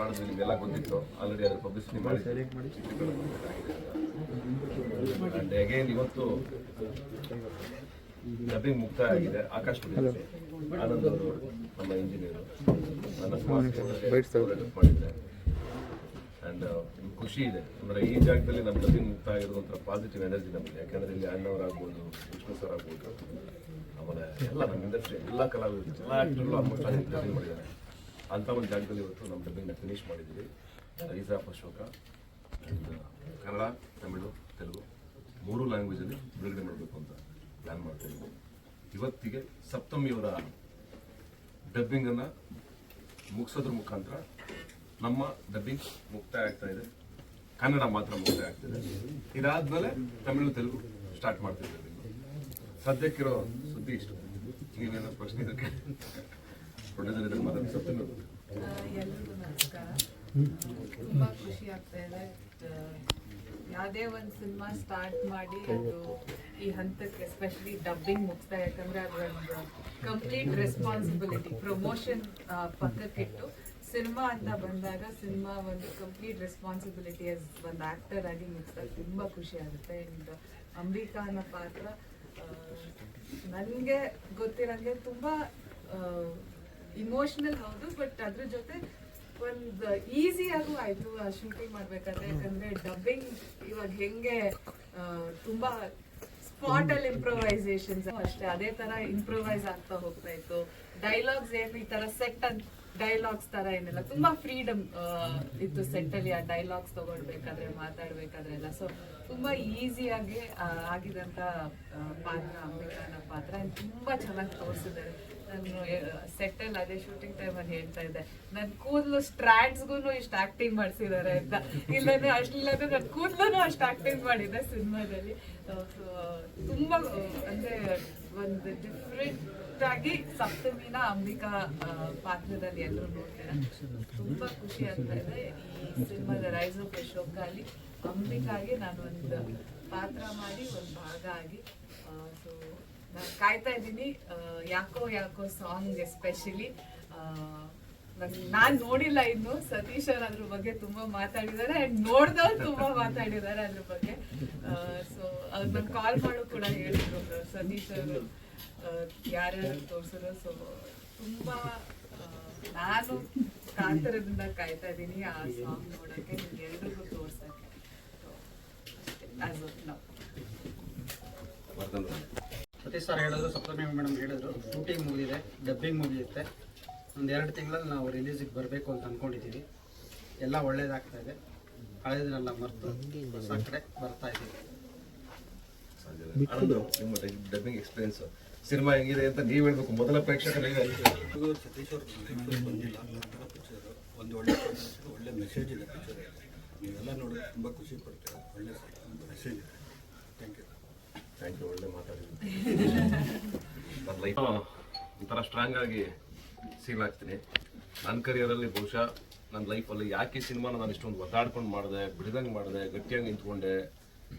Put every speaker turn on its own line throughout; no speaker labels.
ಮಾಡಿದ್ವಿ ನಿಮಗೆಲ್ಲ ಗೊತ್ತಿತ್ತು. ಆಲ್ರೆಡಿ ಅದ್ರ ಪಬ್ಲಿಸಿಟಿ ಮಾಡಿ. ಅಂಡ್ ಅಗೇನ್ ಇವತ್ತು ಡಬ್ಬಿಂಗ್ ಮುಕ್ತಾಯ ಆಗಿದೆ. ಆಕಾಶ್. ಆನಂದ್ ಅವರು ನಮ್ಮ ಇಂಜಿನಿಯರ್ ಮಾಡಿದ್ದೆ ಅಂಡ್ ಖುಷಿ ಇದೆ. ಅಂದ್ರೆ ಈ ಜಾಗದಲ್ಲಿ ನಮ್ಮ ಡಬ್ಬಿಂಗ್ ಮುಕ್ತ ಆಗಿರುವಂತ ಒಂಥರ ಪಾಸಿಟಿವ್ ಎನರ್ಜಿ ನಮಗೆ. ಯಾಕಂದ್ರೆ ಇಲ್ಲಿ ಅಣ್ಣವರಾಗ್ಬೋದು ವಿಷ್ಣು ಸರ್ ಆಗ್ಬೋದು ಆಮೇಲೆ ಎಲ್ಲ ನಮ್ಮ ಇಂಡಸ್ಟ್ರಿ ಎಲ್ಲ ಕಲಾವಿದರು ಎಲ್ಲ ಆಲ್ಮೋಸ್ಟ್ ಡಬ್ಬಿಂಗ್ ಮಾಡಿದ್ದಾರೆ. ಅಂತ ಒಂದು ಜಾಗದಲ್ಲಿ ಇವತ್ತು ನಮ್ಮ ಡಬ್ಬಿಂಗ್ನ ಫಿನಿಶ್ ಮಾಡಿದ್ದೀವಿ. ಈಸಾಫ್ ಅಶೋಕ and, ಕನ್ನಡ ತಮಿಳು ತೆಲುಗು ಮೂರು ಲ್ಯಾಂಗ್ವೇಜಲ್ಲಿ ಬಿಡುಗಡೆ ಮಾಡಬೇಕು ಅಂತ ಪ್ಲ್ಯಾನ್ ಮಾಡ್ತಾ ಇದ್ದೀವಿ. ಇವತ್ತಿಗೆ ಸಪ್ತಮಿಯವರ ಡಬ್ಬಿಂಗನ್ನು ಮುಗಿಸೋದ್ರ ಮುಖಾಂತರ ನಮ್ಮ ಡಬ್ಬಿಂಗ್ ಮುಕ್ತಾಯ ಆಗ್ತಾ ಇದೆ. ಕನ್ನಡ ಮಾತ್ರ ಮುಕ್ತಾಯ ಆಗ್ತಿದೆ ಇದಾದ್ಮೇಲೆ ತಮಿಳು ತೆಲುಗು ಸ್ಟಾರ್ಟ್ ಮಾಡ್ತಿದ್ದೀವಿ ಸದ್ಯಕ್ಕಿರೋ ಸುದ್ದಿ ಇಷ್ಟು. ನೀವೇನೋ ಪ್ರಶ್ನೆ ಇದಕ್ಕೆ
ಎಲ್ರಿಗೂ ನಮಸ್ಕಾರ ತುಂಬಾ ಖುಷಿ ಆಗ್ತಾ ಇದೆ. ಯಾವುದೇ ಒಂದು ಸಿನಿಮಾ ಸ್ಟಾರ್ಟ್ ಮಾಡಿ ಅದು ಈ ಹಂತಕ್ಕೆ ಎಸ್ಪೆಷಲಿ ಡಬ್ಬಿಂಗ್ ಮುಗಿಸ್ತಾ ಯಾಕಂದ್ರೆ ಒಂದು ಕಂಪ್ಲೀಟ್ ರೆಸ್ಪಾನ್ಸಿಬಿಲಿಟಿ ಪ್ರಮೋಷನ್ ಪಕ್ಕಕ್ಕಿಟ್ಟು ಸಿನಿಮಾ ಅಂತ ಬಂದಾಗ ಸಿನಿಮಾ ಒಂದು ಕಂಪ್ಲೀಟ್ ರೆಸ್ಪಾನ್ಸಿಬಿಲಿಟಿ ಆಸ್ ಒಂದು ಆಕ್ಟರ್ ಆಗಿ ಮುಗಿಸ್ತಾ ತುಂಬಾ ಖುಷಿ ಆಗುತ್ತೆ. ಅಂಬಿಕಾ ಅನ್ನೋ ಪಾತ್ರ ನನಗೆ ಗೊತ್ತಿರಂಗೆ ತುಂಬಾ ಇಮೋಷನಲ್ ಹೌದು ಬಟ್ ಅದ್ರ ಜೊತೆ ಒಂದು ಈಸಿಯಾಗೂ ಆಯ್ತು ಶೂಟಿಂಗ್ ಮಾಡ್ಬೇಕಾದ್ರೆ. ಯಾಕಂದ್ರೆ ಡಬ್ಬಿಂಗ್ ಇವಾಗ ಹೆಂಗೆ ಆ, ತುಂಬಾ ಸ್ಪಾಟ್ ಅಲ್ಲಿ ಇಂಪ್ರೊವೈಸೇಷನ್ಸ್ ಅಷ್ಟೇ ಅದೇ ತರ ಇಂಪ್ರೊವೈಸ್ ಆಗ್ತಾ ಹೋಗ್ತಾ ಇತ್ತು. ಡೈಲಾಗ್ಸ್ ಏನು ಈ ತರ ಸೆಟ್ ಅಂತ ಡೈಲಾಗ್ಸ್ ತರ ಏನಿಲ್ಲ. ತುಂಬಾ ಫ್ರೀಡಮ್ ಇತ್ತು ಸೆಟ್ ಅಲ್ಲಿ ಆ ಡೈಲಾಗ್ಸ್ ತಗೊಳ್ಬೇಕಾದ್ರೆ ಮಾತಾಡ್ಬೇಕಾದ್ರೆ ಎಲ್ಲ ಸೊ ತುಂಬಾ ಈಸಿಯಾಗಿ ಆಗಿದಂತ ಆ, ಪಾತ್ರ ಅಂಬಿಕಾನ ಪಾತ್ರ. ತುಂಬಾ ಚೆನ್ನಾಗಿ ತೋರಿಸಿದ್ದಾರೆ. ನಾನು ಸೆಟ್ ಅಲ್ಲಿ ಅದೇ ಶೂಟಿಂಗ್ ಟೈಮ್ ಅಲ್ಲಿ ಹೇಳ್ತಾ ಇದ್ದೆ. ನನ್ ಕೂದಲು ಸ್ಟ್ರಾಟ್ಸ್ಗೂ ಇಷ್ಟು ಆಕ್ಟಿಂಗ್ ಮಾಡಿಸಿದ್ದಾರೆ ಅಂತ. ಇಲ್ಲದ್ರೆ ಅಷ್ಟಿಲ್ಲದ್ರೆ ನನ್ನ ಕೂದಲೂ ಅಷ್ಟು ಆಕ್ಟಿಂಗ್ ಮಾಡಿದ್ದೆ ಸಿನಿಮಾದಲ್ಲಿ. ತುಂಬಾ ತುಂಬ ಅಂದ್ರೆ ಒಂದು ಡಿಫ್ರೆಂಟ್ ಆಗಿ ಸಪ್ತಮಿನ ಅಂಬಿಕಾ ಪಾತ್ರದಲ್ಲಿ ಎಲ್ಲರೂ ನೋಡ್ತಾರೆ. ತುಂಬಾ ಖುಷಿ ಆಗ್ತಾ ಇದೆ ಈ ಸಿನಿಮಾದ ರೈಸ್ ಆಫ್ ಅಶೋಕ ಅಲ್ಲಿ. ಅಂಬಿಕಾಗೆ ನಾನು ಒಂದು ಪಾತ್ರ ಮಾಡಿ, ಒಂದು ಭಾಗ ಆಗಿ ಸೊ ಕಾಯ್ತಾ ಇದ್ದೀನಿ. ಯಾಕೋ ಯಾಕೋ ಸಾಂಗ್ ಎಸ್ಪೆಷಲಿ ನಾನ್ ನೋಡಿಲ್ಲ ಇನ್ನು. ಸತೀಶ್ ಅವ್ರ ಅದ್ರ ಬಗ್ಗೆ ತುಂಬಾ ಮಾತಾಡಿದ್ದಾರೆ ಅಂಡ್ ನೋಡ್ದವ್ರು ತುಂಬಾ ಮಾತಾಡಿದ್ದಾರೆ ಅದ್ರ ಬಗ್ಗೆ. ಸೊ ಅವ್ರು ನನ್ ಕಾಲ್ ಮಾಡು ಕೂಡ ಹೇಳಿದ್ರು ಸತೀಶ್ ಅವರು ಯಾರ್ಯಾರು ತೋರ್ಸಿದ್ರು. ಸೊ ತುಂಬಾ ನಾನು ಕಾತರದಿಂದ ಕಾಯ್ತಾ ಇದ್ದೀನಿ ಆ ಸಾಂಗ್ ನೋಡಕ್ಕೆ. ಎಲ್ರಿಗೂ ತೋರ್ಸಕ್ಕೆ.
ಸತೀಶ್ ಸರ್ ಹೇಳಿದ್ರು ಸಪ್ತಮಿ ಮೇಡಮ್ ಹೇಳಿದ್ರು. ಶೂಟಿಂಗ್ ಮುಗಿದಿದೆ ಡಬ್ಬಿಂಗ್ ಮುಗಿಯುತ್ತೆ ಒಂದು ಎರಡು ತಿಂಗಳಲ್ಲಿ ನಾವು ರಿಲೀಸಿಗೆ ಬರಬೇಕು ಅಂತ ಅಂದ್ಕೊಂಡಿದ್ದೀವಿ ಎಲ್ಲ ಒಳ್ಳೇದಾಗ್ತಾ ಇದೆ. ಹಳೆದನ್ನೆಲ್ಲ ಮರೆತು ಹೊಸ ಕಡೆ ಬರ್ತಾ ಇದ್ದೀವಿ
ಆನಂದ್ ನಿಮ್ಮ ಡಬ್ಬಿಂಗ್ ಎಕ್ಸ್ಪೀರಿಯನ್ಸ್ ಸಿನಿಮಾ ಹೆಂಗಿದೆ ಅಂತ ನೀವು ಹೇಳಬೇಕು. ಮೊದಲ ಪ್ರೇಕ್ಷಕರಿಗೆ
ಸತೀಶ್ ಅವ್ರ ಬಂದಿಲ್ಲ. ಒಂದು ಒಳ್ಳೆ ಒಳ್ಳೆ ಮೆಸೇಜ್ ಇದೆ ಪಿಕ್ಚರ್ ನೀವೆಲ್ಲ ನೋಡಿ ತುಂಬ ಖುಷಿ ಪಡ್ತೀರ. ಒಳ್ಳೆ ಮೆಸೇಜ್ ಇದೆ. ಥ್ಯಾಂಕ್ ಯು
ಒಳ್ಳೆ ನನ್ನ ಲೈಫ್ ಒಂಥರ ಸ್ಟ್ರಾಂಗ್ ಆಗಿ ಸೀಲ್ ಆಗ್ತೀನಿ. ನನ್ನ ಕರಿಯರಲ್ಲಿ ಬಹುಶಃ ನನ್ನ ಲೈಫಲ್ಲಿ ಯಾಕೆ ಈ ಸಿನಿಮಾನ ನಾನು ಇಷ್ಟೊಂದು ಒದ್ದಾಡ್ಕೊಂಡು ಮಾಡಿದೆ, ಬಿಡದಂಗೆ ಮಾಡಿದೆ, ಗಟ್ಟಿಯಾಗಿ ನಿಂತ್ಕೊಂಡೆ,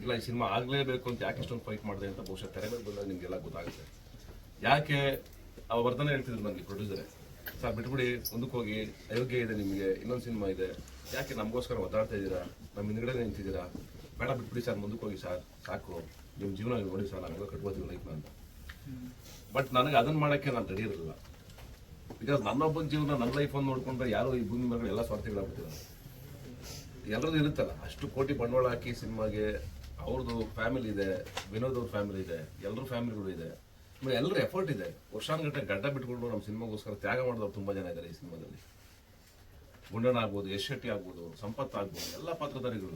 ಇಲ್ಲ ಈ ಸಿನಿಮಾ ಆಗಲೇಬೇಕು ಅಂತ ಯಾಕೆ ಇಷ್ಟೊಂದು ಫೈಟ್ ಮಾಡಿದೆ ಅಂತ ಬಹುಶಃ ತೆರೆ ಮೇಲೆ ಬಂದಾಗ ನಿಮಗೆಲ್ಲ ಗೊತ್ತಾಗುತ್ತೆ. ಯಾಕೆ ಆ ವರ್ತನೆ ಹೇಳ್ತಿದ್ರು ನನಗೆ ಪ್ರೊಡ್ಯೂಸರೇ ಸರ್, ಬಿಟ್ಬಿಡಿ, ಮುಂದಕ್ಕೆ ಹೋಗಿ, ಅಯೋಗ್ಯ ಇದೆ ನಿಮಗೆ, ಇನ್ನೊಂದು ಸಿನಿಮಾ ಇದೆ. ಯಾಕೆ ನಮಗೋಸ್ಕರ ಒದ್ದಾಡ್ತಾ ಇದ್ದೀರಾ? ನಮ್ಮ ಹಿಂದ್ಗಡೆ ನಿಂತಿದ್ದೀರಾ? ಬೇಡ, ಬಿಟ್ಬಿಡಿ ಸರ್, ಮುಂದಕ್ಕೆ ಹೋಗಿ ಸರ್, ಸಾಕು. ನಿಮ್ಮ ಜೀವನ ನೋಡಿ ಸರ್ ನಾವೆಲ್ಲ ಕಟ್ಕೋತೀವಿ ಲೈಫ್ನ ಅಂತ. ಬಟ್ ನನಗೆ ಅದನ್ನ ಮಾಡೋಕ್ಕೆ ನಾನು ರೆಡಿ ಇರಲಿಲ್ಲ. ಬಿಕಾಸ್ ನನ್ನೊಬ್ಬನ ಜೀವನ, ನನ್ನ ಲೈಫನ್ನು ನೋಡ್ಕೊಂಡ್ರೆ ಯಾರು ಈ ಭೂಮಿ ಮೇಲೆ ಎಲ್ಲ ಸ್ವಾರ್ಥಿಗಳಾಗ್ಬಿಟ್ಟಿದ್ದಾರೆ. ಎಲ್ಲರದ್ದು ಇರುತ್ತಲ್ಲ, ಅಷ್ಟು ಕೋಟಿ ಬಂಡವಾಳ ಹಾಕಿ ಸಿನಿಮಾಗೆ ಅವ್ರದ್ದು ಫ್ಯಾಮಿಲಿ ಇದೆ, ವಿನೋದ್ ಅವ್ರ ಫ್ಯಾಮಿಲಿ ಇದೆ, ಎಲ್ಲರ ಫ್ಯಾಮಿಲಿಗಳು ಇದೆ. ಆಮೇಲೆ ಎಲ್ಲರ ಎಫರ್ಟ್ ಇದೆ. ವರ್ಷಾನುಗಟ್ಟೆ ಗಡ್ಡ ಬಿಟ್ಕೊಂಡು ನಮ್ಮ ಸಿನಿಮಾಗೋಸ್ಕರ ತ್ಯಾಗ ಮಾಡಿದವ್ರು ತುಂಬ ಜನ ಇದ್ದಾರೆ ಈ ಸಿನಿಮಾದಲ್ಲಿ. ಗುಂಡನ ಆಗ್ಬೋದು, ಯಶ್ ಶೆಟ್ಟಿ ಆಗ್ಬೋದು, ಸಂಪತ್ ಆಗ್ಬೋದು, ಎಲ್ಲ ಪಾತ್ರಧಾರಿಗಳು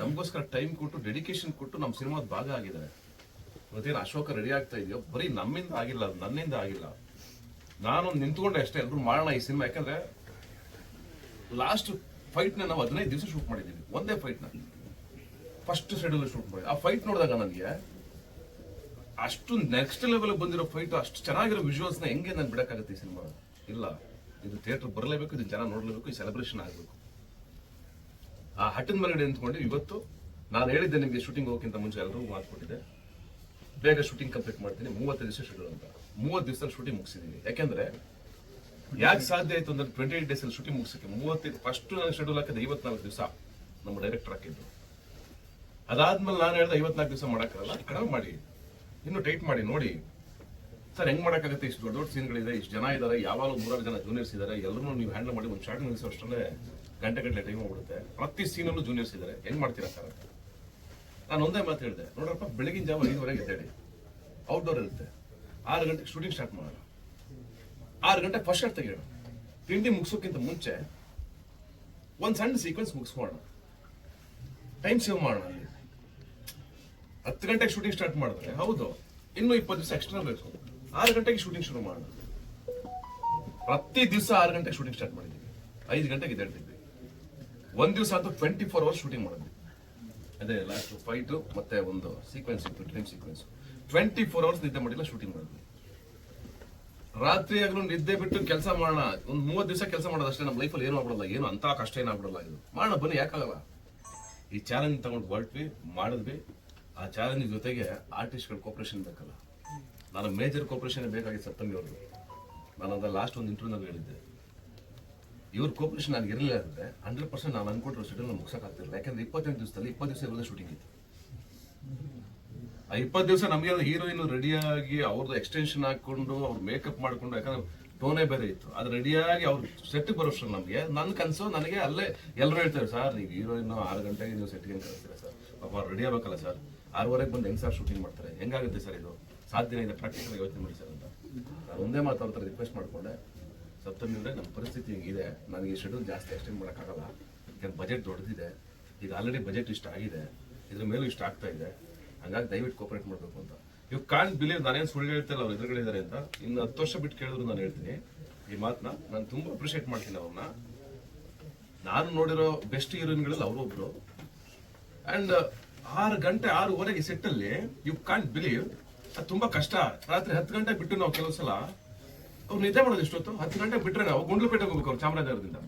ನಮಗೋಸ್ಕರ ಟೈಮ್ ಕೊಟ್ಟು ಡೆಡಿಕೇಶನ್ ಕೊಟ್ಟು ನಮ್ಮ ಸಿನಿಮಾದ ಭಾಗ ಆಗಿದ್ದಾರೆ. ಇವತ್ತೇನು ಅಶೋಕ ರೆಡಿ ಆಗ್ತಾ ಇದೆಯೋ? ಬರೀ ನಮ್ಮಿಂದ ಆಗಿಲ್ಲ ನನ್ನಿಂದ ಆಗಿಲ್ಲ. ನಾನು ನಿಂತ್ಕೊಂಡೆ ಅಷ್ಟೇ ಎಲ್ಲರೂ ಮಾಡೋಣ ಈ ಸಿನಿಮಾ. ಯಾಕಂದ್ರೆ ಲಾಸ್ಟ್ ಫೈಟ್ನ ನಾವು ಹದಿನೈದು ದಿವಸ ಶೂಟ್ ಮಾಡಿದ್ದೀವಿ ಒಂದೇ ಫೈಟ್ನ ಫಸ್ಟ್ ಶೆಡ್ಯೂಲ್ ಶೂಟ್ ಮಾಡಿ. ಆ ಫೈಟ್ ನೋಡಿದಾಗ ನನಗೆ ಅಷ್ಟು ನೆಕ್ಸ್ಟ್ ಲೆವೆಲ್ ಬಂದಿರೋ ಫೈಟ್ ಅಷ್ಟು ಚೆನ್ನಾಗಿರೋ ವಿಜುವಲ್ಸ್ನ ಹೆಂಗೆ ನಾನು ಬಿಡಕ್ಕಾಗುತ್ತೆ ಈ ಸಿನಿಮಾ? ಇಲ್ಲ, ಇದು ಥಿಯೇಟರ್ ಬರಲೇಬೇಕು, ಇದು ಜನ ನೋಡಲೇಬೇಕು, ಈ ಸೆಲೆಬ್ರೇಷನ್ ಆಗಬೇಕು. ಆ ಹಟ್ಟಿನ ಮೇಲ್ಗಡೆ ನಿಂತ್ಕೊಂಡು ಇವತ್ತು ನಾನು ಹೇಳಿದ್ದೆ ನಿಮಗೆ ಶೂಟಿಂಗ್ ಹೋಗೋಕ್ಕಿಂತ ಮುಂಚೆ ಎಲ್ಲರೂ ಮಾತು ಕೊಟ್ಟಿದ್ದೆ ಬೇಗ ಶೂಟಿಂಗ್ ಕಂಪ್ಲೀಟ್ ಮಾಡ್ತೀನಿ. ಮೂವತ್ತು ದಿವಸ ಶೆಡ್ಯೂಲ್ ಅಂತ. ಮೂವತ್ತು ದಿವಸದಲ್ಲಿ ಶೂಟಿಂಗ್ ಮುಗಿಸಿದ್ದೀನಿ ಯಾಕೆಂದ್ರೆ ಯಾಕೆ ಸಾಧ್ಯ ಆಯ್ತು ಅಂದ್ರೆ ಟ್ವೆಂಟಿ ಏಟ್ ಡೇಸಲ್ಲಿ ಶೂಟಿಂಗ್ ಮುಗಿಸಕ್ಕೆ? ಮೂವತ್ತೈದು ಫಸ್ಟ್ ನಾನು ಶೆಡ್ಯೂಲ್ ಹಾಕಿದ್ದೆ ಐವತ್ನಾಲ್ಕು ದಿವಸ ನಮ್ಮ ಡೈರೆಕ್ಟರ್ ಹಾಕಿದ್ದು. ಅದಾದ್ಮೇಲೆ ನಾನು ಹೇಳಿದೆ ಐವತ್ನಾಲ್ಕು ದಿವಸ ಮಾಡೋಕ್ಕಾಗಲ್ಲ. ಕಡಿಮೆ ಮಾಡಿ. ಇನ್ನು ಟೈಟ್ ಮಾಡಿ, ನೋಡಿ. ಸರ್, ಹೆಂಗ್ ಮಾಡೋಕ್ಕಾಗುತ್ತೆ? ಇಷ್ಟು ದೊಡ್ಡ ದೊಡ್ಡ ಸೀನ್ಗಳಿದೆ, ಇಷ್ಟು ಜನ ಇದ್ದಾರೆ ಯಾವಾಗಲೂ ಮೂರಾರು ಜನ ಜೂನಿಯರ್ಸ್ ಇದ್ದಾರೆ ಎಲ್ಲರೂ ನೀವು ಹ್ಯಾಂಡಲ್ ಮಾಡಿ ಒಂದು ಶಾರ್ಟ್ ಅಷ್ಟೇ ಗಂಟೆ ಗಂಟೆ ಟೈಮ್ ಹೋಗ್ಬಿಡುತ್ತೆ. ಪ್ರತಿ ಸೀನಲ್ಲೂ ಜೂನಿಯರ್ಸ್ ಇದ್ದಾರೆ ಹೆಂಗ್ ಮಾಡ್ತೀರಾ ಸರ್? ನಾನು ಒಂದೇ ಮಾತು ಹೇಳಿದೆ. ನೋಡ್ರಪ್ಪ, ಬೆಳಗಿನ ಜಾವ ಐದುವರೆಗೆ ಎದ್ದೇಳಿ. ಔಟ್ಡೋರ್ ಇರುತ್ತೆ. ಆರು ಗಂಟೆಗೆ ಶೂಟಿಂಗ್ ಸ್ಟಾರ್ಟ್ ಮಾಡೋಣ. ಆರು ಗಂಟೆ ಫಸ್ಟ್ ಶಾಟ್ ತೆಗಿಯೋಣ. ತಿಂಡಿ ಮುಗಿಸೋಕ್ಕಿಂತ ಮುಂಚೆ ಒಂದು ಸಣ್ಣ ಸೀಕ್ವೆನ್ಸ್ ಮುಗಿಸ್ಕೋಣ ಟೈಮ್ ಸೇವ್ ಮಾಡೋಣ ಅಲ್ಲಿ. ಹತ್ತು ಗಂಟೆಗೆ ಶೂಟಿಂಗ್ ಸ್ಟಾರ್ಟ್ ಮಾಡಿದ್ರೆ, ಹೌದು, ಇನ್ನೂ ಇಪ್ಪತ್ತು ದಿವಸ ಎಕ್ಸ್ಟ್ರಾ ಬೇಕು. ಆರು ಗಂಟೆಗೆ ಶೂಟಿಂಗ್ ಶುರು ಮಾಡೋಣ. ಪ್ರತಿ ದಿವಸ ಆರು ಗಂಟೆಗೆ ಶೂಟಿಂಗ್ ಸ್ಟಾರ್ಟ್ ಮಾಡಿದ್ವಿ ಐದು ಗಂಟೆಗೆ ಎದ್ದೇಳ್ತಿದ್ವಿ. ಒಂದ್ ದಿವಸ ಅಂತೂ ಟ್ವೆಂಟಿ ಫೋರ್ ಅವರ್ಸ್ ಶೂಟಿಂಗ್ ಮಾಡಿದ್ವಿ. ಅದೇ ಲಾಸ್ಟ್ ಫೈಟು ಮತ್ತೆ ಒಂದು ಸೀಕ್ವೆನ್ಸ್ ಇತ್ತು ಟ್ರೈಮ್ ಸೀಕ್ವೆನ್ಸ್ ಟ್ವೆಂಟಿ ಫೋರ್ ಅವರ್ಸ್ ನಿದ್ದೆ ಮಾಡಿಲ್ಲ ಶೂಟಿಂಗ್ ಮಾಡಿದ್ವಿ. ರಾತ್ರಿ ಆಗಲೂ ನಿದ್ದೆ ಬಿಟ್ಟು ಕೆಲಸ ಮಾಡೋಣ. ಒಂದು ಮೂವತ್ತು ದಿವಸ ಕೆಲಸ ಮಾಡೋದಷ್ಟೇ ನಮ್ಮ ಲೈಫಲ್ಲಿ ಏನು ಆಗ್ಬಿಡಲ್ಲ. ಏನು ಅಂತ ಕಷ್ಟ ಏನಾಗ್ಬಿಡಲ್ಲ ಇದು. ಮಾಡೋಣ ಬನ್ನಿ, ಯಾಕಾಗಲ್ಲ? ಈ ಚಾಲೆಂಜ್ ತಗೊಂಡು ಹೊರಟ್ವಿ, ಮಾಡಿದ್ವಿ. ಆ ಚಾಲೆಂಜ್ ಜೊತೆಗೆ ಆರ್ಟಿಸ್ಟ್ಗಳು ಕೋಪರೇಷನ್ ಬೇಕಲ್ಲ. ನಾನು ಮೇಜರ್ ಕೋಪರೇಷನ್ ಬೇಕಾಗಿತ್ತು ಸಪ್ತಮಿ ಅವರು ನಾನು ಅದ ಲಾಸ್ಟ್ ಒಂದು ಇಂಟರ್ವ್ಯೂನಲ್ಲಿ ಹೇಳಿದ್ದೆ. ಇವ್ರ ಕೋಪರೇಷನ್ ನನಗೆ ಇರಲಿಲ್ಲ ಅಂದ್ರೆ ಹಂಡ್ರೆಡ್ ಪರ್ಸೆಂಟ್ ನಾನು ಅನ್ಕೊಟ್ರೆ ಶೆಡ್ಯೂಲ್ ಮುಗಿಸೋಕ್ಕಾಗ್ತಿರಲಿಲ್ಲ ಯಾಕಂದ್ರೆ ಇಪ್ಪತ್ತೆಂಟು ದಿವಸದಲ್ಲಿ, ಇಪ್ಪತ್ತು ದಿವಸ ಇರೋದೇ ಶೂಟಿಂಗ್ ಇತ್ತು. ಆ ಇಪ್ಪತ್ತು ದಿವಸ ನಮಗೆ ಹೀರೋಯಿನ್ ರೆಡಿಯಾಗಿ ಅವ್ರದ್ದು ಎಕ್ಸ್ಟೆನ್ಷನ್ ಹಾಕೊಂಡು ಅವ್ರು ಮೇಕಪ್ ಮಾಡ್ಕೊಂಡು, ಯಾಕಂದ್ರೆ ಟೋನೇ ಬೇರೆ ಇತ್ತು. ಅದು ರೆಡಿಯಾಗಿ ಅವ್ರು ಸೆಟ್ಗೆ ಬರೋಷ್ಟು ನಮಗೆ. ನನ್ನ ಕನಸು, ನನಗೆ ಅಲ್ಲೇ ಎಲ್ಲರೂ ಹೇಳ್ತಾರೆ, ಸರ್, ನೀವು ಹೀರೋಯಿನ್ ಆರು ಗಂಟೆಗೆ ನೀವು ಸೆಟ್ಗೆ ಕಳಿಸ್ತೀರಾ ಸರ್? ಪಾಪ ರೆಡಿ ಆಗಬೇಕಲ್ಲ ಸರ್? ಆರೂವರೆಗೆ ಬಂದು ಹೆಂಗೆ ಸರ್ ಶೂಟಿಂಗ್ ಮಾಡ್ತಾರೆ? ಹೆಂಗಾಗುತ್ತೆ ಸರ್ ಇದು? ಸಾಧ್ಯನೇ ಇದೆ. ಪ್ರಾಕ್ಟಿಕಲ್ ಯೋಚನೆ ಮಾಡಿ ಸರ್ ಅಂತ. ನಾನು ಒಂದೇ ಮಾತು ಅವ್ರ ರಿಕ್ವೆಸ್ಟ್ ಮಾಡಿಕೊಂಡೆ. ಸಪ್ತಮಿ ಅಂದರೆ ನಮ್ಮ ಪರಿಸ್ಥಿತಿ ಹಿಂಗಿದೆ. ನನಗೆ ಈ ಶೆಡ್ಯೂಲ್ ಜಾಸ್ತಿ ಎಕ್ಸ್ಟೆಂಡ್ ಮಾಡೋಕ್ಕಾಗಲ್ಲ ಯಾಕಂದ್ರೆ ಬಜೆಟ್ ದೊಡ್ಡದಿದೆ ಈಗ ಆಲ್ರೆಡಿ ಬಜೆಟ್ ಇಷ್ಟ ಆಗಿದೆ. ಇದ್ರ ಮೇಲೂ ಇಷ್ಟ ಆಗ್ತಾ ಇದೆ. ಹಂಗಾಗಿ ದಯವಿಟ್ಟು ಕೋಪರೇಟ್ ಮಾಡಬೇಕು ಅಂತ. ಯು ಕಾನ್ ಬಿಲೀವ್ ನಾನೇನು ಸುಳ್ಳು ಹೇಳ್ತಿಲ್ಲ ಅವ್ರು ಎದುರುಗಳಿದ್ದಾರೆ ಅಂತ. ಇನ್ನು ಹತ್ತು ವರ್ಷ ಬಿಟ್ಟು ಕೇಳಿದ್ರು ನಾನು ಹೇಳ್ತೀನಿ. ಈ ಮಾತನ್ನ ನಾನು ತುಂಬ ಅಪ್ರಿಷಿಯೇಟ್ ಮಾಡ್ತೀನಿ ಅವ್ರನ್ನ ನಾನು ನೋಡಿರೋ ಬೆಸ್ಟ್ ಹೀರೋಯಿನ್ಗಳಲ್ಲಿ ಅವರೊಬ್ರು ಅಂಡ್ ಆರು ಗಂಟೆ ಆರೂವರೆಗೆ ಸೆಟ್ಟಲ್ಲಿ ಯು ಕಾಂಟ್ ಬಿಲೀವ್ ಅದು ತುಂಬಾ ಕಷ್ಟ. ರಾತ್ರಿ ಹತ್ತು ಗಂಟೆ ಬಿಟ್ಟು ನಾವು ಕೆಲವು ಸಲ ಅವ್ರು ನಿದ್ದೆ ಮಾಡೋದು ಎಷ್ಟೊತ್ತು? ಹತ್ತು ಗಂಟೆ ಬಿಟ್ರೆ ನಾವು ಗುಂಡ್ಲುಪೇಟೆಗೆ ಹೋಗ್ಬೇಕು ಅವ್ರು ಚಾಮರಾಜನಗರದಿಂದ.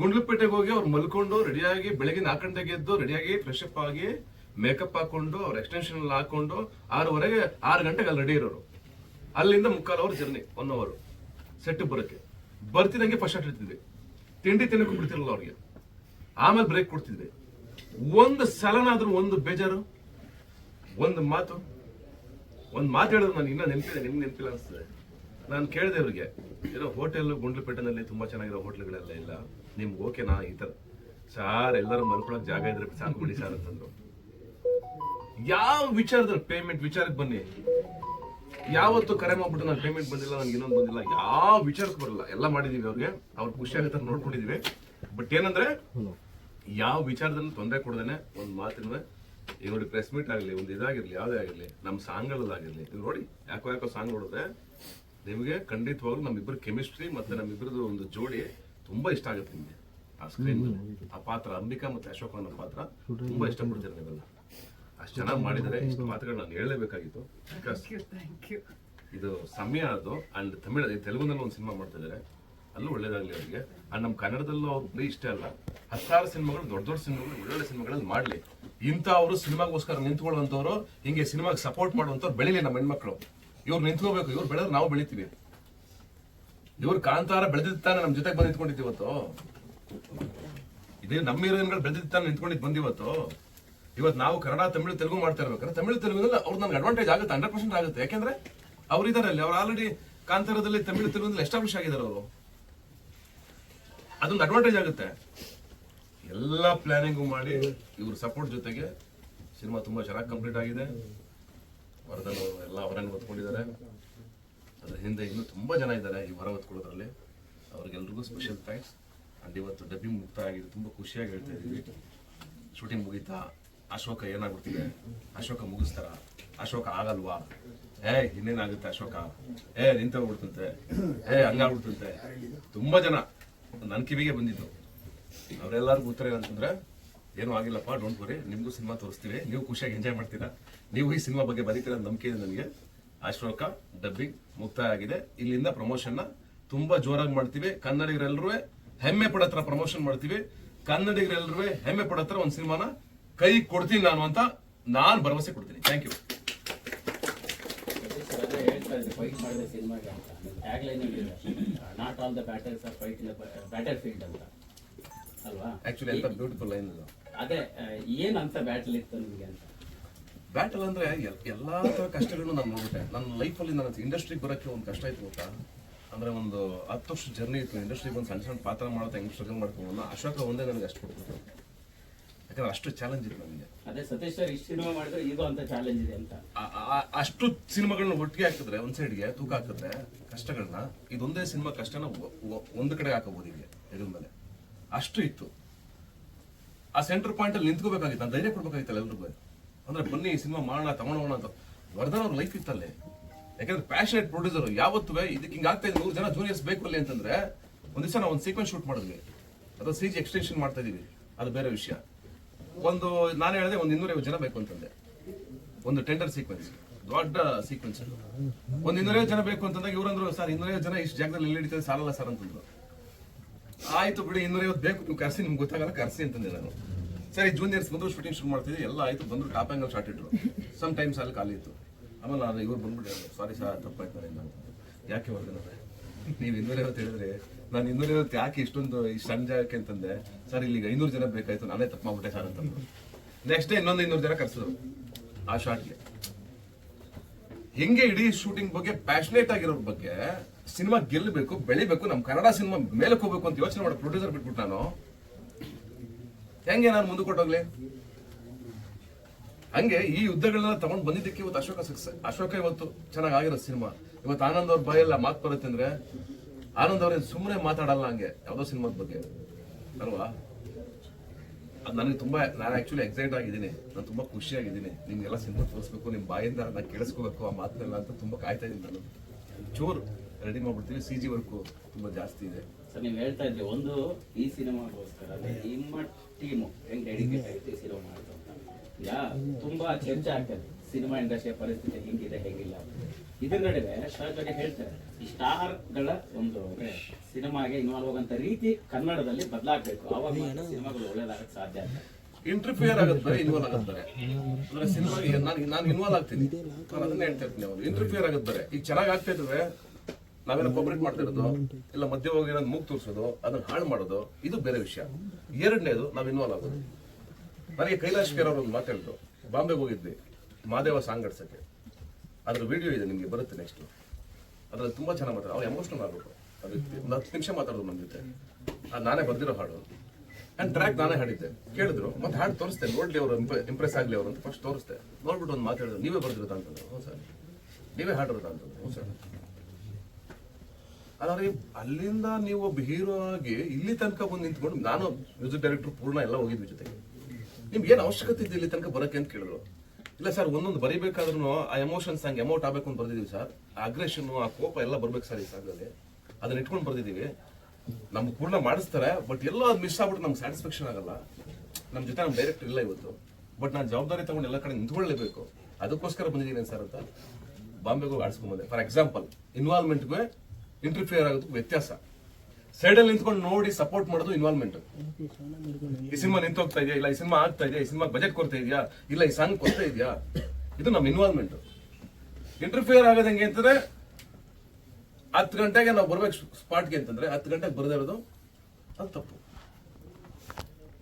ಗುಂಡ್ಲುಪೇಟೆಗೆ ಹೋಗಿ ಅವ್ರು ಮಲ್ಕೊಂಡು ರೆಡಿಯಾಗಿ ಬೆಳಗ್ಗೆ ನಾಲ್ಕು ಗಂಟೆಗೆ ಎದ್ದು ರೆಡಿಯಾಗಿ ಫ್ರೆಶ್ ಅಪ್ ಆಗಿ ಮೇಕಪ್ ಹಾಕೊಂಡು ಅವ್ರ ಎಕ್ಸ್ಟೆನ್ಷನ್ ಹಾಕೊಂಡು ಆರೂವರೆಗೆ ಆರು ಗಂಟೆಗೆ ಅಲ್ಲಿ ರೆಡಿ ಇರೋರು. ಅಲ್ಲಿಂದ ಮುಕ್ಕಾಲು hour journey one hour set ಬರೋಕ್ಕೆ. ಬರ್ತಿದಂಗೆ ಫಸ್ಟ್ ಶಾಟ್ ಇರ್ತಿದ್ವಿ ತಿಂಡಿ ತಿನ್ನಕ್ಕೂ ಬಿಡ್ತಿರಲ್ಲ ಅವ್ರಿಗೆ. ಆಮೇಲೆ ಬ್ರೇಕ್ ಕೊಡ್ತಿದ್ವಿ. ಒಂದು ಸಲನಾದ್ರೂ ಒಂದು ಬೇಜಾರು? ಒಂದು ಮಾತು? ಒಂದು ಮಾತು ಹೇಳಿದ್ರು ನಾನು ಇನ್ನೂ ನೆನಪಿದೆ ನಿಮ್ಗೆ ನೆನಪಿಲ್ಲ ಅನಿಸ್ತದೆ ನಾನು ಕೇಳಿದೆ ಅವ್ರಿಗೆ ಏನೋ ಹೋಟೆಲ್ ಗುಂಡ್ಲುಪೇಟೆನಲ್ಲಿ ತುಂಬಾ ಚೆನ್ನಾಗಿರೋ ಹೋಟ್ಲ್ಗಳೆಲ್ಲ ಇಲ್ಲ. ನಿಮ್ಗೆ ಓಕೆನಾ? ಈ ಥರ. ಸಾರ್ ಎಲ್ಲರೂ ಮಲ್ಕೊಳಕ್ ಜಾಗ ಇದ್ರೆ ಸಾಕು ಬಿಡಿ ಸರ್ ಅಂತಂದ್ರು. ಯಾವ ವಿಚಾರದಲ್ಲಿ ಪೇಮೆಂಟ್ ವಿಚಾರಕ್ಕೆ ಬನ್ನಿ. ಯಾವತ್ತು ಕರೆ ಮಾಡ್ಬಿಟ್ಟು ನಾನು ಪೇಮೆಂಟ್ ಬಂದಿಲ್ಲ ನನಗೆ ಇನ್ನೊಂದು ಬಂದಿಲ್ಲ. ಯಾವ ವಿಚಾರಕ್ಕೆ ಬರಲ್ಲ. ಎಲ್ಲ ಮಾಡಿದೀವಿ ಅವ್ರಿಗೆ. ಅವ್ರು ಖುಷಿ ಆಗುತ್ತೆ ನೋಡ್ಕೊಂಡಿದೀವಿ. ಬಟ್ ಏನಂದ್ರೆ ಯಾವ ವಿಚಾರದಲ್ಲಿ ತೊಂದರೆ ಕೊಡ್ದೇನೆ ಒಂದು ಮಾತಿನ ಈಗ ನೋಡಿ ಪ್ರೆಸ್ ಮೀಟ್ ಆಗಲಿ ಒಂದು ಇದಾಗಿರಲಿ ಯಾವುದೇ ಆಗಿರಲಿ ನಮ್ಮ ಸಾಂಗ್ಗಳಲ್ಲಾಗಿರ್ಲಿ ನೀವು ನೋಡಿ ಯಾಕೋ ಯಾಕೋ ಸಾಂಗ್ ನೋಡಿದ್ರೆ ನಿಮಗೆ ಖಂಡಿತವಾಗ್ಲೂ ನಮ್ಮಿಬ್ಬರ ಕೆಮಿಸ್ಟ್ರಿ ಮತ್ತೆ ನಮ್ಮಿಬ್ಬರದು ಒಂದು ಜೋಡಿ ತುಂಬಾ ಇಷ್ಟ ಆಗುತ್ತೆ ನಿಮಗೆ. ಆ ಸ್ಕ್ರೀನ್ ಆ ಪಾತ್ರ ಅಂಬಿಕಾ ಮತ್ತೆ ಅಶೋಕ್ ಅನ್ನೋ ಪಾತ್ರ ತುಂಬಾ ಇಷ್ಟಪಡ್ತೀರ ನೀವೆಲ್ಲ ಅಷ್ಟು ಚೆನ್ನಾಗಿ ಮಾಡಿದರೆ ಇಷ್ಟು ಮಾತುಗಳು ನಾನು ಹೇಳಲೇಬೇಕಾಗಿತ್ತು. ಬಿಕಾಸ್
ಥ್ಯಾಂಕ್ ಯು
ಇದು ಸಮಯ ಅದು. ಆ್ಯಂಡ್ ತಮಿಳ ತೆಲುಗುನಲ್ಲಿ ಒಂದು ಸಿನಿಮಾ ಮಾಡ್ತಾ ಇದ್ದಾರೆ. ಅಲ್ಲೂ ಒಳ್ಳೇದಾಗಲಿ ಅವರಿಗೆ. ಆ ನಮ್ಮ ಕನ್ನಡದಲ್ಲೂ ಅವ್ರ ಪ್ಲೇ ಇಷ್ಟೇ ಅಲ್ಲ. ಹತ್ತಾರು ಸಿನಿಮಾಗಳು, ದೊಡ್ಡ ದೊಡ್ಡ ಸಿನಿಮಾಗಳು, ಒಳ್ಳೊಳ್ಳೆ ಸಿನಿಮಾಗಳಲ್ಲಿ ಮಾಡಲಿ. ಇಂಥ ಅವರು ಸಿನಿಮಾಗೋಸ್ಕರ ನಿಂತ್ಕೊಳ್ಳುವಂಥವ್ರು, ಹಿಂಗೆ ಸಿನಿಮಾಗೆ ಸಪೋರ್ಟ್ ಮಾಡುವಂಥವ್ರು ಬೆಳಿಲಿ ನಮ್ಮ ಹೆಣ್ಮಕ್ಳು. ಇವ್ರು ನಿಂತ್ಕೋಬೇಕು, ಇವ್ರು ಬೆಳೆದ್ರೆ ನಾವು ಬೆಳಿತೀವಿ. ಇವ್ರು ಕಾಂತಾರ ಬೆಳೆದಿದ್ದಾನೆ ನಮ್ಮ ಜೊತೆಗೆ ಬಂದು ನಿಂತ್ಕೊಂಡಿದ್ದು ಇವತ್ತು. ಇದೇ ನಮ್ಮ ಹೀರೋಯಿನ್ಗಳು ಬೆಳೆದಿದ್ದಾನೆ ನಿಂತ್ಕೊಂಡಿದ್ದು ಬಂದಿವತ್ತು ಇವತ್ತು. ನಾವು ಕನ್ನಡ, ತಮಿಳು, ತೆಲುಗು ಮಾಡ್ತಾ ಇರ್ಬೇಕಾದ್ರೆ ತಮಿಳು, ತೆಲುಗುನಲ್ಲಿ ಅವ್ರು ನಮ್ಗೆ ಅಡ್ವಾಂಟೇಜ್ ಆಗುತ್ತೆ ಹಂಡ್ರೆಡ್ ಪರ್ಸೆಂಟ್ ಆಗುತ್ತೆ. ಯಾಕೆಂದ್ರೆ ಅವ್ರು ಇದಾರೆ ಅಲ್ಲಿ, ಅವ್ರು ಆಲ್ರೆಡಿ ಕಾಂತಾರದಲ್ಲಿ, ತಮಿಳು, ತೆಲುಗುನಲ್ಲಿ ಎಸ್ಟಾಬ್ಲಿಷ್ ಆಗಿದ್ದಾರೆ ಅವರು. ಅದೊಂದು ಅಡ್ವಾಂಟೇಜ್ ಆಗುತ್ತೆ. ಎಲ್ಲ ಪ್ಲಾನಿಂಗು ಮಾಡಿ ಇವ್ರ ಸಪೋರ್ಟ್ ಜೊತೆಗೆ ಸಿನಿಮಾ ತುಂಬಾ ಚೆನ್ನಾಗಿ ಕಂಪ್ಲೀಟ್ ಆಗಿದೆ. ವರದನ್ ಎಲ್ಲ ಹೊರಗೆ ಹೊತ್ಕೊಂಡಿದ್ದಾರೆ. ಅದ್ರ ಹಿಂದೆ ಇನ್ನೂ ತುಂಬಾ ಜನ ಇದ್ದಾರೆ ಈ ಹೊರ ಹೊತ್ಕೊಳ್ಳೋದ್ರಲ್ಲಿ. ಅವ್ರಿಗೆಲ್ರಿಗೂ ಸ್ಪೆಷಲ್ ಥ್ಯಾಂಕ್ಸ್ ಅಂಡ್ ಇವತ್ತು ಡಬ್ಬಿಂಗ್ ಮುಕ್ತ ಆಗಿದೆ. ತುಂಬಾ ಖುಷಿಯಾಗಿ ಹೇಳ್ತಾ ಇದ್ದೀವಿ. ಶೂಟಿಂಗ್ ಮುಗೀತಾ? ಅಶೋಕ ಏನಾಗ್ಬಿಡ್ತಿದೆ? ಅಶೋಕ ಮುಗಿಸ್ತಾರ? ಅಶೋಕ ಆಗಲ್ವಾ? ಏ, ಇನ್ನೇನಾಗುತ್ತೆ ಅಶೋಕ? ಏ ನಿಂತ ಹೋಗ್ಬಿಡ್ತಂತೆ ಏ, ಹಂಗಾಗ್ಬಿಡ್ತಂತೆ. ತುಂಬಾ ಜನ. ನನ್ನ ಕಿವಿಗೆ ಬಂದಿದ್ದು. ಅವರೆಲ್ಲರಿಗೂ ಉತ್ತರ ಏನಂತಂದ್ರೆ ಏನೂ ಆಗಿಲ್ಲಪ್ಪ ಡೋಂಟ್ ವರಿ ನಿಮಗೂ ಸಿನಿಮಾ ತೋರಿಸ್ತೀವಿ, ನೀವು ಖುಷಿಯಾಗಿ ಎಂಜಾಯ್ ಮಾಡ್ತೀರಾ. ನೀವು ಈ ಸಿನಿಮಾ ಬಗ್ಗೆ ಬರೀತೀರ ನಂಬಿಕೆ ಇದೆ ನನಗೆ. ಅಶೋಕ ಡಬ್ಬಿಂಗ್ ಮುಕ್ತಾಯ ಆಗಿದೆ. ಇಲ್ಲಿಂದ ಪ್ರಮೋಷನ್ನ ತುಂಬಾ ಜೋರಾಗಿ ಮಾಡ್ತೀವಿ. ಕನ್ನಡಿಗರೆಲ್ಲರೂ ಹೆಮ್ಮೆ ಪಡತ್ರ ಪ್ರಮೋಷನ್ ಮಾಡ್ತೀವಿ. ಕನ್ನಡಿಗರೆಲ್ಲರೂ ಹೆಮ್ಮೆ ಪಡತ್ರ ಒಂದು ಸಿನಿಮಾನ ಕೈ ಕೊಡ್ತೀನಿ ನಾನು ಅಂತ ನಾನು ಭರವಸೆ ಕೊಡ್ತೀನಿ. ಥ್ಯಾಂಕ್ ಯು
ಹೇಳ್ತಾ ಇದ್ರಿ ಫೈಟ್ ಮಾಡಿದ್ರೆ ಸಿನಿಮಾಗೆ ಅಂತ. ಟ್ಯಾಗ್ ಲೈನ್ ಇದೆ not all the battles are fight in battle field ಅಂತ. ಅಲ್ವಾ?
ಆಕ್ಚುಲಿ ಎಂತ ಬ್ಯೂಟಿಫುಲ್ ಲೈನ್
ಅದೇ ಆ, ಏನ್ ಅಂತ ಬ್ಯಾಟಲ್ ಇತ್ತು ನಿಮಗೆ ಅಂತ?
ಬ್ಯಾಟಲ್ ಅಂದ್ರೆ ಎಲ್- ಎಲ್ಲಾ ತರ ಕಷ್ಟಗಳನ್ನು ನಾನು ನೋಡಿದೆ. ನನ್ನ ಲೈಫಲ್ಲಿ ನನ್ನ ಇಂಡಸ್ಟ್ರಿಗೆ ಬರೋಕ್ಕೆ ಒಂದು ಕಷ್ಟ ಆಯ್ತು ಗೊತ್ತಾ? ಅಂದ್ರೆ ಒಂದು ಹತ್ತು ವರ್ಷ ಜರ್ನಿ ಇತ್ತು. ಇಂಡಸ್ಟ್ರಿಗೆ ಒಂದು ಸಣ್ಣ ಸಣ್ಣ ಪಾತ್ರ ಮಾಡೋದು ಹೆಂಗ್ ಸ್ಟ್ರಗಲ್ ಮಾಡ್ಕೊಂಡು ಅಶೋಕ ಒಂದೇ ನನಗೆ ಅಷ್ಟು ಕೊಟ್ಬಿಟ್ಟು ಯಾಕಂದ್ರೆ ಅಷ್ಟು ಚಾಲೆಂಜ್ ಇತ್ತು ನನಗೆ.
ಅದೇ ಸತೀಶ್ ಸರ್ ಇಷ್ಟು ಸಿನಿಮಾ ಮಾಡಿದ್ರೆ ಇದು ಅಂತ ಚಾಲೆಂಜ್ ಇದೆ ಅಂತ.
ಆ- ಆ- ಅಷ್ಟು ಸಿನಿಮಾಗಳನ್ನ ಒಟ್ಟಿಗೆ ಹಾಕಿದ್ರೆ ಒಂದ್ ಸೈಡ್ಗೆ ತೂಕ ಹಾಕಿದ್ರೆ ಕಷ್ಟಗಳನ್ನ ಇದೊಂದೇ ಸಿನಿಮಾ ಕಷ್ಟನ ಒ- ಒ- ಒಂದು ಕಡೆ ಹಾಕಬಹುದು ಈಗ ಹೆಗಲ ಮೇಲೆ. ಅಷ್ಟು ಇತ್ತು. ಆ ಸೆಂಟರ್ ಪಾಯಿಂಟ್ ಅಲ್ಲಿ ನಿಂತ್ಕೋಬೇಕಾಗಿತ್ತು ನಾನು ಧೈರ್ಯ ಕೊಡ್ಬೇಕಾಗಿತ್ತಲ್ಲ ಎಲ್ರಿಗೂ. ಅಂದ್ರೆ ಬನ್ನಿ ಈ ಸಿನಿಮಾ ಮಾಡೋಣ ತಗೊಳೋಣ ಅಂತ. ವರ್ಧನ್ ಅವ್ರ ಲೈಫ್ ಇತ್ತಲ್ಲೇ. ಯಾಕಂದ್ರೆ ಪ್ಯಾಷನೇಟ್ ಪ್ರೊಡ್ಯೂಸರ್ ಯಾವತ್ತೂ ಇದಕ್ಕೆ ಹಿಂಗೆ ಆಗ್ತಾ ಇದೆ ನೂರು ಜನ ಜೂನಿಯರ್ಸ್ ಬೇಕು ಅಲ್ಲಿ ಅಂತಂದ್ರೆ ಒಂದ್ ದಿವಸ ನಾವು ಒಂದು ಸೀಕ್ವೆನ್ಸ್ ಶೂಟ್ ಮಾಡಿದ್ವಿ. ಅಥವಾ ಸಿ ಜಿ ಎಕ್ಸ್ಟೆನ್ಷನ್ ಮಾಡ್ತಾ ಇದೀವಿ. ಅದು ಬೇರೆ ವಿಷಯ. ಒಂದು, ನಾನು ಹೇಳಿದೆ ಒಂದು ಇನ್ನೂರೈವತ್ತು ಜನ ಬೇಕು ಅಂತಂದೆ. ಒಂದು ಟೆಂಡರ್ ಸೀಕ್ವೆನ್ಸ್ ದೊಡ್ಡ ಸೀಕ್ವೆನ್ಸ್ ಒಂದು ಇನ್ನೂರೈವತ್ತು ಜನ ಬೇಕು ಅಂತಂದಾಗ ಇವ್ರಂದ್ರು ಸರ್, ಇನ್ನೂರೈವತ್ತು ಜನ ಇಷ್ಟು ಜಾಗದಲ್ಲಿ ಎಲ್ಲಿ ಹಿಡಿತದೆ ಸಾಲಲ್ಲ ಸರ್, ಅಂತಂದ್ರು. ಆಯ್ತು ಬಿಡಿ, ಇನ್ನೂರೈವತ್ತು ಬೇಕು, ನೀವು ಕರ್ಸಿ, ನಿಮ್ಗೆ ಗೊತ್ತಾಗಲ್ಲ, ಕರ್ಸಿ, ಅಂತಂದೆ ನಾನು. ಸರಿ ಜೂನಿಯರ್ಸ್ ಬಂದ್ರು ಶೂಟಿಂಗ್ ಶುರು ಮಾಡ್ತಿದ್ವಿ ಎಲ್ಲ ಆಯ್ತು, ಬಂದ್ರು ಟಾಪ್ ಆಂಗಲ್ ಶಾರ್ಟ್ ಇಟ್ರು. ಸಮ್ ಟೈಮ್ಸ್ ಅಲ್ಲಿ ಖಾಲಿ ಇತ್ತು. ಆಮೇಲೆ ನಾನು ಇವ್ರು ಬಂದ್ಬಿಟ್ಟು ಸಾರಿ ಸರ್ ತಪ್ಪಾಯ್ತಾರೆ ನಾನು ಯಾಕೆ ಹೊರಗೆ ನೀವು ಇನ್ನೂರೈವತ್ತು ಹೇಳಿದ್ರೆ ನಾನು ಇನ್ನೂರೈವತ್ತು ಯಾಕೆ ಇಷ್ಟೊಂದು ಈ ಸಣ್ಣ ಜಾಗಕ್ಕೆ ಅಂತಂದೆ, ಸರ್, ಇಲ್ಲಿಗೆ ಐನೂರು ಜನ ಬೇಕಾಯ್ತು, ನಾನೇ ತಪ್ಪು ಮಾಡ್ಬಿಟ್ಟೆ ಸರ್ ಅಂತ ನೆಕ್ಸ್ಟ್ ಡೇ ಇನ್ನೊಂದು ಇನ್ನೂರು ಜನ ಕರ್ಸಿದ್ರು, ಆ ಶಾಟ್ಗೆ ಹೆಂಗೆ ಇಡೀ ಶೂಟಿಂಗ್ ಬಗ್ಗೆ ಪ್ಯಾಷನೇಟ್ ಆಗಿರೋರ್ ಬಗ್ಗೆ ಸಿನಿಮಾ ಗೆಲ್ಲಬೇಕು, ಬೆಳಿಬೇಕು, ನಮ್ ಕನ್ನಡ ಸಿನಿಮಾ ಮೇಲಕ್ಕೆ ಹೋಗ್ಬೇಕು ಅಂತ ಯೋಚನೆ ಮಾಡೋ ಪ್ರೊಡ್ಯೂಸರ್ ಬಿಟ್ಬಿಟ್ಟು ನಾನು. ಹೆಂಗೆ ನಾನು ಮುಂದೆ ಕೊಟ್ಟೋಗ್ಲಿ? ಹಂಗೆ ಈ ಯುದ್ಧಗಳನ್ನ ತಗೊಂಡ್ ಬಂದಿದ್ದಕ್ಕೆ ಇವತ್ತು ಅಶೋಕ ಸಕ್ಸಸ್ ಅಶೋಕ ಇವತ್ತು ಚೆನ್ನಾಗಿ ಆಗಿರೋ ಸಿನಿಮಾ. ಇವತ್ತು ಆನಂದ್ ಅವ್ರ ಎಲ್ಲ ಮಾತು ಬರುತ್ತೆ ಅಂದ್ರೆ ಆನಂದ್ ಅವ್ರ ಸುಮ್ಮನೆ ಮಾತಾಡಲ್ಲ ಹಂಗೆ. ಯಾವ್ದೋ ಸಿನಿಮಾದ ಬಗ್ಗೆ. ಅಲ್ವಾ? ಅದು ನನಗೆ ತುಂಬಾ ನಾನು ಆಕ್ಚುಲಿ ಎಕ್ಸೈಟ್ ಆಗಿದ್ದೀನಿ. ನಾನು ತುಂಬಾ ಖುಷಿಯಾಗಿದ್ದೀನಿ ನಿಮ್ಗೆಲ್ಲ ಸಿನಿಮಾ ತೋರಿಸ್ಬೇಕು ನಿಮ್ಮ ಬಾಯಿಂದ ನಾನು ಕೇಳಿಸ್ಕೋಬೇಕು ಆ ಮಾತನ್ನೆಲ್ಲ ಅಂತ ತುಂಬಾ ಕಾಯ್ತಾ ಇದ್ದೀನಿ ನಾನು. ಚೂರು ರೆಡಿ ಮಾಡ್ಬಿಡ್ತೀನಿ ಸಿ ಜಿ ವರ್ಕು ತುಂಬಾ ಜಾಸ್ತಿ ಇದೆ.
ಸರ್ ನೀವು ಹೇಳ್ತಾ ಇದ್ರಿ ಒಂದು ಈ ಸಿನಿಮಾಗೋಸ್ಕರ ಅಂದ್ರೆ ನಿಮ್ಮ ಟೀಮು ಹೆಂಗ್ ಡೆಡಿಕೇಟ್ ಆಗಿತ್ತು ಈ ಸಿನಿಮಾ ಮಾಡ್ತು ಯಾ ತುಂಬಾ ಚರ್ಚೆ ಆಗ್ತದೆ ಸಿನಿಮಾ ಇಂಡಸ್ಟ್ರಿಯ ಪರಿಸ್ಥಿತಿ ಹೆಂಗಿದೆ ಹೆಂಗಿಲ್ಲ ಇದ್ರ ನಡುವೆ ಸಹಜವಾಗಿ ಹೇಳ್ತಾರೆ ಈ ಸ್ಟಾರ್ಗಳ ಒಂದು ಸಿನಿಮಾಗೆ ಇನ್ವಾಲ್ವ್ ಆಗುವಂತ ರೀತಿ ಕನ್ನಡದಲ್ಲಿ ಬದಲಾಗಬೇಕು. ಅವಾಗ ಸಿನಿಮಾಗಳು ಒಳ್ಳೇದಾಗಕ್ಕೆ ಸಾಧ್ಯ
ಇಂಟರ್ಫಿಯರ್ ಆಗುತ್ತೆ ಇನ್ವಾಲ್ವ್ ಆಗುತ್ತಾರೆ ಅಂದ್ರೆ ಸಿನಿಮಾಗೆ ನಾನು ನಾನು ಇನ್ವಾಲ್ವ್ ಆಗ್ತೀನಿ. ನಾನು ಅದನ್ನ ಹೇಳ್ತಾ ಇರ್ತೀನಿ ಅವ್ರು. ಇಂಟರ್ಫಿಯರ್ ಆಗುತ್ತೆ ಈಗ ಚೆನ್ನಾಗಿ ಆಗ್ತಾ ಇದ್ರೆ ನಾವೆಲ್ಲ ಪಬ್ಲಿಕ್ ಮಾಡ್ತಾ ಇಲ್ಲ ಮಧ್ಯ ಹೋಗಿ ಏನಾದ್ರು ಮೂಗ್ ತೋರಿಸೋದು ಅದನ್ನ ಹಾಳು ಮಾಡೋದು ಇದು ಬೇರೆ ವಿಷಯ. ಎರಡನೇದು ನಾವು ಇನ್ವಾಲ್ವ್ ಆಗೋದು. ನನಗೆ ಕೈಲಾಶ್ ಕೇರ್ ಅವರು ಒಂದು ಮಾತಾಡಿದ್ರು ಬಾಂಬೆಗೆ ಹೋಗಿದ್ವಿ ಮಾದೇವ ಸಾಂಗ್ ಆಡ್ಸಕ್ಕೆ ಅದ್ರ ವಿಡಿಯೋ ಇದೆ ನಿಮಗೆ, ಬರುತ್ತೆ ನೆಕ್ಸ್ಟ್ ಅದ್ರಲ್ಲಿ ತುಂಬ ಚೆನ್ನಾಗಿ ಮಾತಾಡ, ಅವ್ರು ಎಮೋಷನಲ್ ಆಗಬೇಕು. ಅದು ಒಂದು ಹತ್ತು ನಿಮಿಷ ಮಾತಾಡೋದು ನಮ್ಮ ಜೊತೆ. ಅದು ನಾನೇ ಬರ್ದಿರೋ ಹಾಡು. ಆ್ಯಂಡ್ ಟ್ರ್ಯಾಕ್ ನಾನೇ ಹಾಡಿದ್ದೆ. ಕೇಳಿದ್ರು. ಮತ್ತೆ ಹಾಡು ತೋರಿಸ್ತೆ. ನೋಡಲಿ ಅವರು ಇಂಪ್ರೆಸ್ ಆಗಲಿ ಅವರು ಅಂತ ಫಸ್ಟ್ ತೋರಿಸ್ತೆ. ನೋಡ್ಬಿಟ್ಟು ಒಂದು ಮಾತಾಡಿದ್ರು ನೀವೇ ಬರ್ದಿರೋದು ಅಂತಂದ್ರು. ಹ್ಞೂ ಸರ್. ನೀವೇ ಹಾಡಿರೋದು ಅಂತಂದ್ರು. ಹ್ಞೂ ಸರ್. ಅದಾದ್ರೆ ಅಲ್ಲಿಂದ ನೀವು ಒಬ್ಬ ಹೀರೋ ಆಗಿ ಇಲ್ಲಿ ತನಕ ಬಂದು ನಿಂತ್ಕೊಂಡು, ನಾನು ಮ್ಯೂಸಿಕ್ ಡೈರೆಕ್ಟರ್ ಪೂರ್ಣ ಎಲ್ಲ ಹೋಗಿದ್ವಿ ಜೊತೆಗೆ. ನಿಮ್ಗೆ ಏನು ಅವಶ್ಯಕತೆ ಇದೆ ಇಲ್ಲಿ ತನಕ ಬರಕ್ಕೆ ಅಂತ ಕೇಳಿದ್ರು. ಇಲ್ಲ ಸರ್, ಒಂದೊಂದು ಬರಿಬೇಕಾದ್ರೂ ಆ ಎಮೋಷನ್ಸ್ ಹಂಗೆ ಅಮೌಂಟ್ ಆಗಬೇಕು ಅಂತ ಬರ್ದಿದ್ದೀವಿ ಸರ್. ಆ ಅಗ್ರೆಷನ್ ಆ ಕೋಪ ಎಲ್ಲ ಬರ್ಬೇಕು ಸರ್ ಈ ಸಾಗದಲ್ಲಿ ಅದನ್ನ ಇಟ್ಕೊಂಡು ಬರ್ದಿದ್ದೀವಿ ನಮ್ಗೆ ಪೂರ್ಣ ಮಾಡಿಸ್ತಾರೆ ಬಟ್ ಎಲ್ಲೋ ಅದು ಮಿಸ್ ಆಗ್ಬಿಟ್ಟು ನಮ್ಗೆ ಸ್ಯಾಟಿಸ್ಫ್ಯಾಕ್ಷನ್ ಆಗಲ್ಲ. ನಮ್ಮ ಜೊತೆ ನಮ್ಮ ಡೈರೆಕ್ಟರ್ ಇಲ್ಲ ಇವತ್ತು. ಬಟ್ ನಾನು ಜವಾಬ್ದಾರಿ ತಗೊಂಡು ಎಲ್ಲ ಕಡೆ ನಿಂತ್ಕೊಳ್ಳೇಬೇಕು. ಅದಕ್ಕೋಸ್ಕರ ಬಂದಿದ್ದೀನಿ ಸರ್ ಅಂತ. ಬಾಂಬೆಗೂ ಹೋಗಿ ಆಡಿಸ್ಕೊಂಬಂದೆ ಫಾರ್ ಎಕ್ಸಾಂಪಲ್ ಇನ್ವಾಲ್ವ್ಮೆಂಟ್ಗೆ ಇಂಟರ್ಫಿಯರ್ ಆಗೋದಕ್ಕೆ ವ್ಯತ್ಯಾಸ. ಸೈಡಲ್ಲಿ ನಿಂತ್ಕೊಂಡು ನೋಡಿ ಸಪೋರ್ಟ್ ಮಾಡೋದು ಇನ್ವಾಲ್ವ್ಮೆಂಟ್ ಈ ಸಿನಿಮಾ ನಿಂತೋಗ್ತಾ ಇದೆಯಾ? ಇಲ್ಲ ಈ ಸಿನಿಮಾ ಆಗ್ತಾ ಇದೆಯಾ? ಈ ಸಿನಿಮಾ ಬಜೆಟ್ ಕೊಡ್ತಾ ಇದೆಯಾ? ಇಲ್ಲ ಈ ಸಾಂಗ್ ಕೊಡ್ತಾ ಇದೆಯಾ? ಇದು ನಮ್ಮ ಇನ್ವಾಲ್ವ್ಮೆಂಟ್ ಇಂಟರ್ಫಿಯರ್ ಆಗೋದು ಹೆಂಗೆ ಅಂತಂದ್ರೆ ಹತ್ತು ಗಂಟೆಗೆ ನಾವು ಬರ್ಬೇಕು ಸ್ಪಾಟ್ಗೆ ಅಂತಂದ್ರೆ ಹತ್ತು ಗಂಟೆಗೆ ಬರ್ದಿರೋದು ಇರೋದು ಅದು ತಪ್ಪು.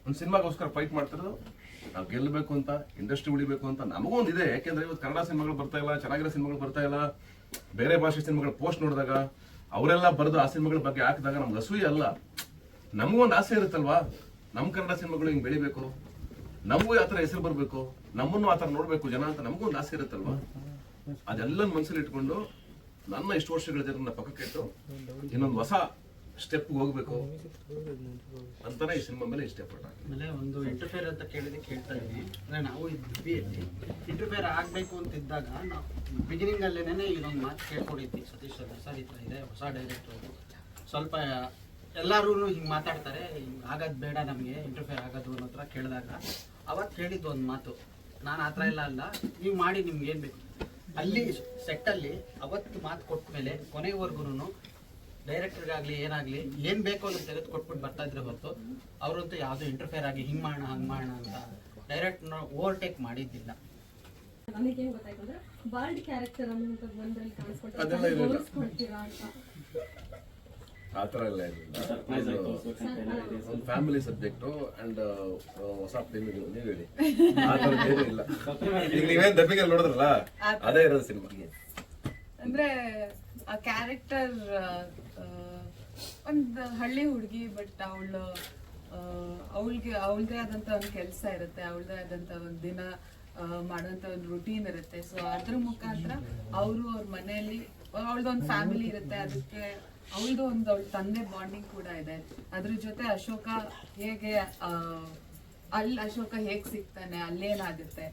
ಒಂದು ಸಿನಿಮಾಗೋಸ್ಕರ ಫೈಟ್ ಮಾಡ್ತಿರೋದು ನಾವು ಗೆಲ್ಲಬೇಕು ಅಂತ ಇಂಡಸ್ಟ್ರಿ ಉಳಿಬೇಕು ಅಂತ ನಮಗೂ ಒಂದು ಇದೆ. ಯಾಕೆಂದ್ರೆ ಇವತ್ತು ಕನ್ನಡ ಸಿನಿಮಾಗಳು ಬರ್ತಾ ಇಲ್ಲ ಚೆನ್ನಾಗಿರೋ ಸಿನಿಮಾಗಳು ಬರ್ತಾ ಇಲ್ಲ. ಬೇರೆ ಭಾಷೆ ಸಿನಿಮಾಗಳ ಪೋಸ್ಟ್ ನೋಡಿದಾಗ ಅವರೆಲ್ಲ ಬರೆದು ಆ ಸಿನಿಮಾಗಳ ಬಗ್ಗೆ ಹಾಕಿದಾಗ ನಮ್ಗೆ ಅಸೂಯ ಅಲ್ಲ. ನಮಗೊಂದು ಆಸೆ ಇರುತ್ತಲ್ವಾ? ನಮ್ಮ ಕನ್ನಡ ಸಿನಿಮಾಗಳು ಹಿಂಗೆ ಬೆಳಿಬೇಕು? ನಮಗೂ ಆ ಥರ ಹೆಸರು ಬರಬೇಕು? ನಮ್ಮನ್ನು ಆ ಥರ ನೋಡಬೇಕು ಜನ ಅಂತ ನಮಗೂ ಒಂದು ಆಸೆ ಇರುತ್ತಲ್ವಾ? ಅದೆಲ್ಲ ಮನಸ್ಸಲ್ಲಿ ಇಟ್ಕೊಂಡು ನನ್ನ ಇಷ್ಟು ವರ್ಷಗಳ ಜನರನ್ನ ಪಕ್ಕಕ್ಕೆ ಇಟ್ಟು ಇನ್ನೊಂದು ಹೊಸ ಸ್ಟೆಪ್ ಹೋಗ್ಬೇಕು. ಅಂತಾನೆ ಈ ಸಿನಿಮಾ ಮೇಲೆ ಇಷ್ಟ ಪಟ್ಟ
ಆಮೇಲೆ ಒಂದು ಇಂಟರ್ಫೇರ್ ಅಂತ ಕೇಳಿದ್ರೆ ಕೇಳ್ತಾ ಇದ್ವಿ. ಅಂದ್ರೆ ನಾವು ಇದ್ವಿ. ಅಲ್ಲಿ ಇಂಟರ್ಫೇರ್ ಆಗಬೇಕು ಅಂತ ಇದ್ದಾಗ ನಾವು ಬಿಗಿನಿಂಗ್ ಅಲ್ಲೇನೆ ಇದೊಂದು ಮಾತು ಕೇಳ್ಕೊಂಡಿದ್ವಿ. ಸತೀಶ್ ಸರ್ ಸರ್ ಈ ಥರ ಇದೆ ಹೊಸ ಡೈರೆಕ್ಟರ್ ಸ್ವಲ್ಪ ಎಲ್ಲರೂ ಹಿಂಗೆ ಮಾತಾಡ್ತಾರೆ ಹಿಂಗೆ ಆಗೋದು ಬೇಡ ನಮಗೆ ಇಂಟರ್ಫೇರ್ ಆಗೋದು ಅನ್ನೋ ಹತ್ರ ಕೇಳಿದಾಗ ಅವತ್ತು ಹೇಳಿದ್ದು ಒಂದು ಮಾತು. ನಾನು ಆ ಥರ ಎಲ್ಲ ಅಲ್ಲ ನೀವು ಮಾಡಿ ನಿಮ್ಗೆ ಏನು ಬೇಕು. ಅಲ್ಲಿ ಸೆಟ್ಟಲ್ಲಿ ಅವತ್ತು ಮಾತು ಕೊಟ್ಟ ಮೇಲೆ ಕೊನೆವರೆಗೂ ಡೈರೆಕ್ಟರ್ಗಾಗ್ಲಿ ಏನಾಗ್ಲಿ ಏನ್ ಬೇಕೋ ಅಂತ ತೆಗೆದು ಕೊಟ್ಬಿಟ್ಟು ಬರ್ತಾ ಇದ್ರೆ ಹೊರತು ಅವರಂತೂ ಯಾವ್ದು ಇಂಟರ್ಫೇರ್ ಆಗಿ ಹಿಂಗ್ ಮಾಡೋಣ ಹಂಗ್ ಮಾಡೋಣ ಅಂತ ಡೈರೆಕ್ಟ್ ಓವರ್ಟೇಕ್ ಮಾಡಿದ್ದಿಲ್ಲ.
ನನಗೆ ಏನ್ ಬಾಲ್ಡ್ ಕ್ಯಾರೆಕ್ಟರ್ ಒಂದ್ರಲ್ಲಿ ಅಂತ.
ಆ ಥರ ಎಲ್ಲ ಫ್ಯಾಮಿಲಿ ಸಬ್ಜೆಕ್ಟು ಅಂಡ್ ಹೊಸ ಪ್ರೇಮಿಗಳು ನೀವು ಹೇಳಿ. ಆ ಥರದ್ದು ಏನೂ ಇಲ್ಲ. ಈಗ ನೀವೇನ್ ಡಬ್ಬಿಂಗ್ ನೋಡಿದ್ರಲ್ಲ ಅದೇ ಇರೋದು ಸಿನಿಮಾ
ಅಂದ್ರೆ ಆ ಕ್ಯಾರೆಕ್ಟರ್ ಒಂದು ಹಳ್ಳಿ ಹುಡುಗಿ ಬಟ್ ಅವಳು ಅವಳಿಗೆ, ಅವಳದೇ ಆದಂತ ಒಂದು ಕೆಲಸ ಇರುತ್ತೆ, ಅವಳದೇ ಆದಂತ ಒಂದು ದಿನ ಮಾಡುವಂತ ಒಂದು ರುಟೀನ್ ಇರುತ್ತೆ. ಸೊ ಅದ್ರ ಮುಖಾಂತರ ಅವರು ಅವ್ರ ಮನೆಯಲ್ಲಿ ಅವಳದೊಂದು ಫ್ಯಾಮಿಲಿ ಇರುತ್ತೆ, ಅದಕ್ಕೆ ಅವಳದು ಒಂದು ಅವಳ ತಂದೆ ಬಾಂಡಿಂಗ್ ಕೂಡ ಇದೆ. ಅದ್ರ ಜೊತೆ ಅಶೋಕ ಹೇಗೆ ಅಲ್ಲಿ ಅಶೋಕ ಹೇಗೆ ಸಿಗ್ತಾನೆ, ಅಲ್ಲೇನಾಗುತ್ತೆ?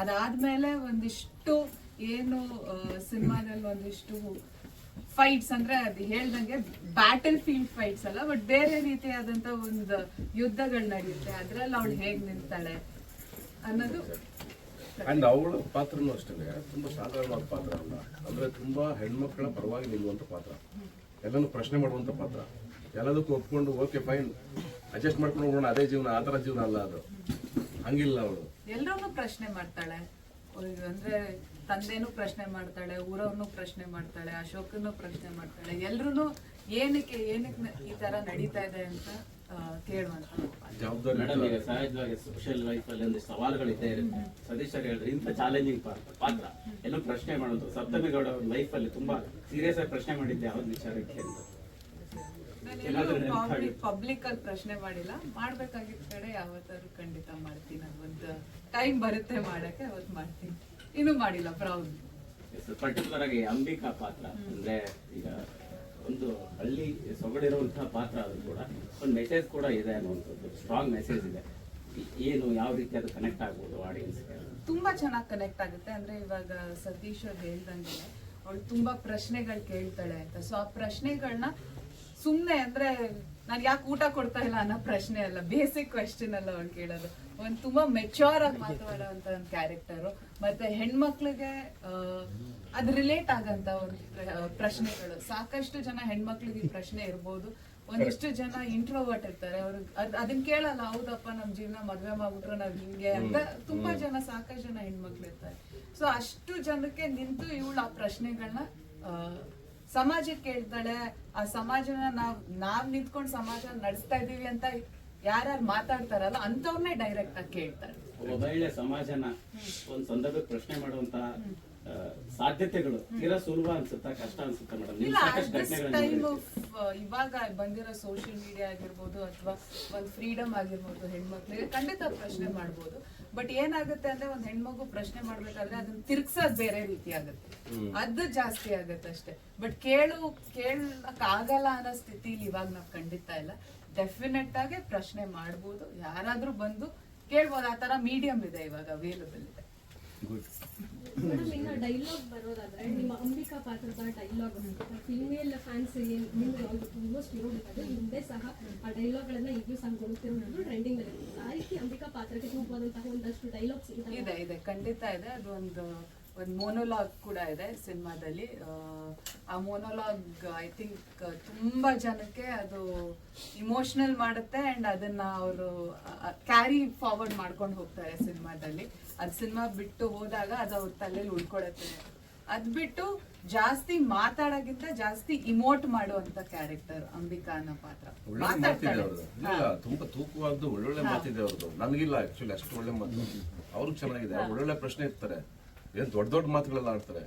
ಅದಾದ್ಮೇಲೆ ಒಂದಿಷ್ಟು ಏನು ಸಿನಿಮಾದಲ್ಲಿ ಒಂದಿಷ್ಟು ಫೈಟ್ಸ್ ಅಂದ್ರೆ ಅದು ಹೇಳ್ದಂಗೆ ಬ್ಯಾಟಲ್ ಫೀಲ್ಡ್ ಫೈಟ್ಸ್ ಅಲ್ಲ ಬಟ್ ಬೇರೆ ರೀತಿಯಾದಂತ ಒಂದು ಯುದ್ಧಗಳು ನಡೆಯುತ್ತೆ. ಅದ್ರಲ್ಲಿ ಅವಳು ಹೇಗ್ ನಿಂತಾಳೆ ಅನ್ನೋದು
ಅಂಡ್ ಅವಳ ಪಾತ್ರನೂ ಅಷ್ಟೇ ತುಂಬಾ ಸಾಧಾರಣವಾದ ಪಾತ್ರ ಅಲ್ಲ. ಅಂದ್ರೆ ತುಂಬಾ ಹೆಣ್ಮಕ್ಳ ಪರವಾಗಿ ನಿಲ್ಲುವಂತ ಪಾತ್ರ. ಎಲ್ಲನೂ ಪ್ರಶ್ನೆ ಮಾಡುವಂತ ಪಾತ್ರ. ಎಲ್ಲದಕ್ಕೂ ಒಪ್ಕೊಂಡು ಓಕೆ ಫೈನ್ ಅಡ್ಜಸ್ಟ್ ಮಾಡ್ಕೊಂಡು ಹೋಗೋಣ ಅದೇ ಜೀವನ ಆ ಜೀವನ ಅಲ್ಲ ಅದು. ಹಂಗಿಲ್ಲ ಅವಳು.
ಎಲ್ಲರನ್ನೂ ಪ್ರಶ್ನೆ ಮಾಡ್ತಾಳೆ. ಅಂದ್ರೆ ತಂದೆನೂ ಪ್ರಶ್ನೆ ಮಾಡ್ತಾಳೆ ಊರವ್ರನ್ನೂ ಪ್ರಶ್ನೆ ಮಾಡ್ತಾಳೆ ಅಶೋಕನು ಪ್ರಶ್ನೆ ಮಾಡ್ತಾಳೆ. ಎಲ್ರು ಏನಕ್ಕೆ ಏನಕ್ಕೆ ಈ ತರ ನಡೀತಾ ಇದೆ ಅಂತ ಕೇಳುವಂತ
ಜವಾಬ್ದಾರಿ
ಮೇಡಮ್ ಈಗ ಸಹಜವಾಗಿ ಸೋಷಿಯಲ್ ಲೈಫ್ ಅಲ್ಲಿ ಒಂದು ಸವಾಲುಗಳು ಇದ್ದೇ ಇರುತ್ತೆ. ಸತೀಶ್ ಸರ್ ಹೇಳಿದ್ರೆ ಇಂಥ ಚಾಲೆಂಜಿಂಗ್ ಪಾತ್ರ ಎಲ್ಲೂ ಪ್ರಶ್ನೆ ಮಾಡೋದು ಸಪ್ತಮಿ ಗೌಡ ಅವ್ರ ಲೈಫ್ ಅಲ್ಲಿ ತುಂಬಾ ಸೀರಿಯಸ್ ಆಗಿ ಪ್ರಶ್ನೆ ಮಾಡಿದ್ದೆ ಯಾವ್ದು ವಿಚಾರಕ್ಕೆ ಅಂತ?
ಪಬ್ಲಿಕ್ ಅಲ್ಲಿ ಪ್ರಶ್ನೆ ಮಾಡಿಲ್ಲ. ಮಾಡ್ಬೇಕಾಗಿದ್ದ ಕಡೆ ಯಾವತ್ತಾದ್ರು ಖಂಡಿತ ಮಾಡ್ತೀನಿ. ಒಂದು ಟೈಮ್ ಬರುತ್ತೆ ಮಾಡಕ್ಕೆ ಅವತ್ತು ಮಾಡ್ತೀನಿ. ಇನ್ನೂ ಮಾಡಿಲ್ಲ ಪ್ರೌಡ್
ಪರ್ಟಿಕ್ಯುಲರ್ ಆಗಿ ಅಂಬಿಕಾ ಪಾತ್ರ ಅಂದ್ರೆ ಈಗ ಒಂದು ಹಳ್ಳಿ ಸೊಗಡಿರುವಂತಹ ಪಾತ್ರ ಅದು ಕೂಡ. ಒಂದು ಮೆಸೇಜ್ ಕೂಡ ಇದೆ ಅನ್ನುವಂಥದ್ದು ಸ್ಟ್ರಾಂಗ್ ಮೆಸೇಜ್ ಇದೆ. ಏನು ಯಾವ ರೀತಿ ಅದು ಕನೆಕ್ಟ್ ಆಗ್ಬೋದು ಆಡಿಯನ್ಸ್
ತುಂಬಾ ಚೆನ್ನಾಗಿ ಕನೆಕ್ಟ್ ಆಗುತ್ತೆ. ಅಂದ್ರೆ ಇವಾಗ ಸತೀಶ್ ಅವ್ರು ಹೇಳ್ದಂಗೆ ಅವಳು ತುಂಬಾ ಪ್ರಶ್ನೆಗಳು ಕೇಳ್ತಾಳೆ ಅಂತ. ಸೊ ಆ ಪ್ರಶ್ನೆಗಳನ್ನ ಸುಮ್ಮನೆ ಅಂದ್ರೆ ನಾನು ಯಾಕೆ ಊಟ ಕೊಡ್ತಾ ಇಲ್ಲ ಅನ್ನೋ ಪ್ರಶ್ನೆ ಅಲ್ಲ ಬೇಸಿಕ್ ಕ್ವೆಶನ್ ಅಲ್ಲ ಅವಳು ಕೇಳೋದು. ಒಂದ್ ತುಂಬಾ ಮೆಚ್ಯೂರ್ ಆಗಿ ಮಾತಾಡುವಂತ ಒಂದ್ ಕ್ಯಾರೆಕ್ಟರು ಮತ್ತೆ ಹೆಣ್ಮಕ್ಳಿಗೆ ಅದು ರಿಲೇಟ್ ಆಗಂತ ಒಂದು ಪ್ರಶ್ನೆಗಳು. ಸಾಕಷ್ಟು ಜನ ಹೆಣ್ಮಕ್ಳಿಗೆ ಈ ಪ್ರಶ್ನೆ ಇರ್ಬೋದು. ಒಂದಿಷ್ಟು ಜನ ಇಂಟ್ರೋವರ್ಟ್ ಇರ್ತಾರೆ. ಅವ್ರ ಅದ್ ಅದನ್ನ ಕೇಳಲ್ಲ ಹೌದಪ್ಪ ನಮ್ ಜೀವನ ಮದ್ವೆ ಮಾಡ್ಬಿಟ್ರು ನಾವ್ ಹಿಂಗೆ ಅಂತ ತುಂಬಾ ಜನ ಸಾಕಷ್ಟು ಜನ ಹೆಣ್ಮಕ್ಳು ಇರ್ತಾರೆ. ಸೊ ಅಷ್ಟು ಜನಕ್ಕೆ ನಿಂತು ಇವಳು ಆ ಪ್ರಶ್ನೆಗಳನ್ನ ಸಮಾಜಕ್ಕೆ ಹೇಳ್ತಾಳೆ ಆ ಸಮಾಜನ ನಾವ್ ನಾವ್ ನಿಂತ್ಕೊಂಡು ಸಮಾಜ ನಡೆಸ್ತಾ ಇದೀವಿ ಅಂತ ಯಾರ್ಯಾರು ಮಾತಾಡ್ತಾರಲ್ಲ ಅಂತವ್ರನ್ನೇ ಡೈರೆಕ್ಟ್ ಆಗಿ ಕೇಳ್ತಾರೆ.
ಒಬ್ಬ ಮಹಿಳೆ ಸಮಾಜನ ಒಂದ್ ಸಂದರ್ಭಕ್ಕೆ ಪ್ರಶ್ನೆ ಮಾಡುವಂತ ಸಾಧ್ಯತೆಗಳು ತೀರಾ ಸುಲಭ ಅನ್ಸುತ್ತಾ ಕಷ್ಟ ಅನ್ಸುತ್ತಾ ಮೇಡಮ್?
ಇಲ್ಲ
ಸಾಕಷ್ಟು
ದಿಸ್ ಟೈಮ್. ಆಫ್ ಇವಾಗ ಬಂದಿರೋ ಸೋಷಿಯಲ್ ಮೀಡಿಯಾ ಆಗಿರ್ಬೋದು ಅಥವಾ ಒಂದು ಫ್ರೀಡಮ್ ಆಗಿರ್ಬೋದು ಹೆಣ್ಮಕ್ಳಿಗೆ ಖಂಡಿತ ಪ್ರಶ್ನೆ ಮಾಡ್ಬೋದು. ಬಟ್ ಏನಾಗುತ್ತೆ ಅಂದ್ರೆ ಒಂದ್ ಹೆಣ್ಮಗು ಪ್ರಶ್ನೆ ಮಾಡ್ಬೇಕಾದ್ರೆ ಅದನ್ನ ತಿರ್ಗ್ಸೋದ್ ಬೇರೆ ರೀತಿ ಆಗುತ್ತೆ. ಅದು ಜಾಸ್ತಿ ಆಗುತ್ತೆ ಅಷ್ಟೇ. ಬಟ್ ಕೇಳು ಕೇಳಕ್ ಆಗಲ್ಲ ಅನ್ನೋ ಸ್ಥಿತಿಲಿ ಇವಾಗ ನಾವ್ ಖಂಡಿತ ಇಲ್ಲ. ಡೆಫಿನೆಟ್ ಆಗಿ ಪ್ರಶ್ನೆ ಮಾಡ್ಬೋದು. ಯಾರಾದ್ರೂ ಬಂದು ಕೇಳ್ಬೋದು ಆ ತರ ಮೀಡಿಯಂ ಇದೆ ಇವಾಗ ಅವೈಲಬಲ್ ಇದೆ.
ಮೇಡಮ್ ಇನ್ನು ಡೈಲಾಗ್ ಬರೋದಾದ್ರೆ ನಿಮ್ಮ ಅಂಬಿಕಾ ಪಾತ್ರದ ಡೈಲಾಗ್ ಫಿಮೇಲ್ ಫ್ಯಾನ್ಸ್ ಏನ್ ನಿಮ್ಗೆ ಆಲ್ಮೋಸ್ಟ್ ನೋಡಿದ್ರೆ ಹಿಂದೆ ಸಹ ಆ ಡೈಲಾಗ್ ಗಳನ್ನ ಈಗಲೂ ಸಹ ಗೊತ್ತಿರೋದು ಟ್ರೆಂಡಿಂಗ್ ಅಲ್ಲಿ. ಆ ರೀತಿ ಅಂಬಿಕಾ ಪಾತ್ರಕ್ಕೆ ಸೂಕ್ತವಾದಂತಹ ಒಂದಷ್ಟು ಡೈಲಾಗ್ಸ್ ಇದೆ
ಇದೆ ಇದೆ. ಖಂಡಿತ ಇದೆ. ಅದು ಒಂದು ಒಂದು ಮೋನೋಲಾಗ್ ಕೂಡ ಇದೆ ಸಿನಿಮಾದಲ್ಲಿ. ಆ ಮೋನೋಲಾಗ್ ಐ ಥಿಂಕ್ ತುಂಬಾ ಜನಕ್ಕೆ ಅದು ಇಮೋಷನಲ್ ಮಾಡುತ್ತೆ ಅಂಡ್ ಅದನ್ನ ಅವರು ಕ್ಯಾರಿ ಫಾರ್ವರ್ಡ್ ಮಾಡ್ಕೊಂಡು ಹೋಗ್ತಾರೆ ಸಿನಿಮಾದಲ್ಲಿ. ಅದು ಸಿನಿಮಾ ಬಿಟ್ಟು ಹೋದಾಗ ಅದು ಅವ್ರ ತಲೆಯಲ್ಲಿ ಉಳ್ಕೊಳತ್ತೆ. ಅದು ಬಿಟ್ಟು ಜಾಸ್ತಿ ಮಾತಾಡೋಕ್ಕಿಂತ ಜಾಸ್ತಿ ಇಮೋಟ್ ಮಾಡುವಂತ ಕ್ಯಾರೆಕ್ಟರ್ ಅಂಬಿಕಾ ಅನ್ನೋ ಪಾತ್ರ.
ತುಂಬಾ ತೂಕವಾದ್ದು ಒಳ್ಳೊಳ್ಳೆ ಮಾತಿದೆ ಅವ್ರದ್ದು. ನನಗಿಲ್ಲ ಆಕ್ಚುಲಿ ಅಷ್ಟು ಒಳ್ಳೆ ಮಾತು. ಅವ್ರಿಗೆ ಚೆನ್ನಾಗಿದೆ ಒಳ್ಳೊಳ್ಳೆ ಪ್ರಶ್ನೆ ಇರ್ತಾರೆ. ಏನ್ ದೊಡ್ಡ ದೊಡ್ಡ ಮಾತುಗಳೆಲ್ಲ ಆಡ್ತಾರೆ.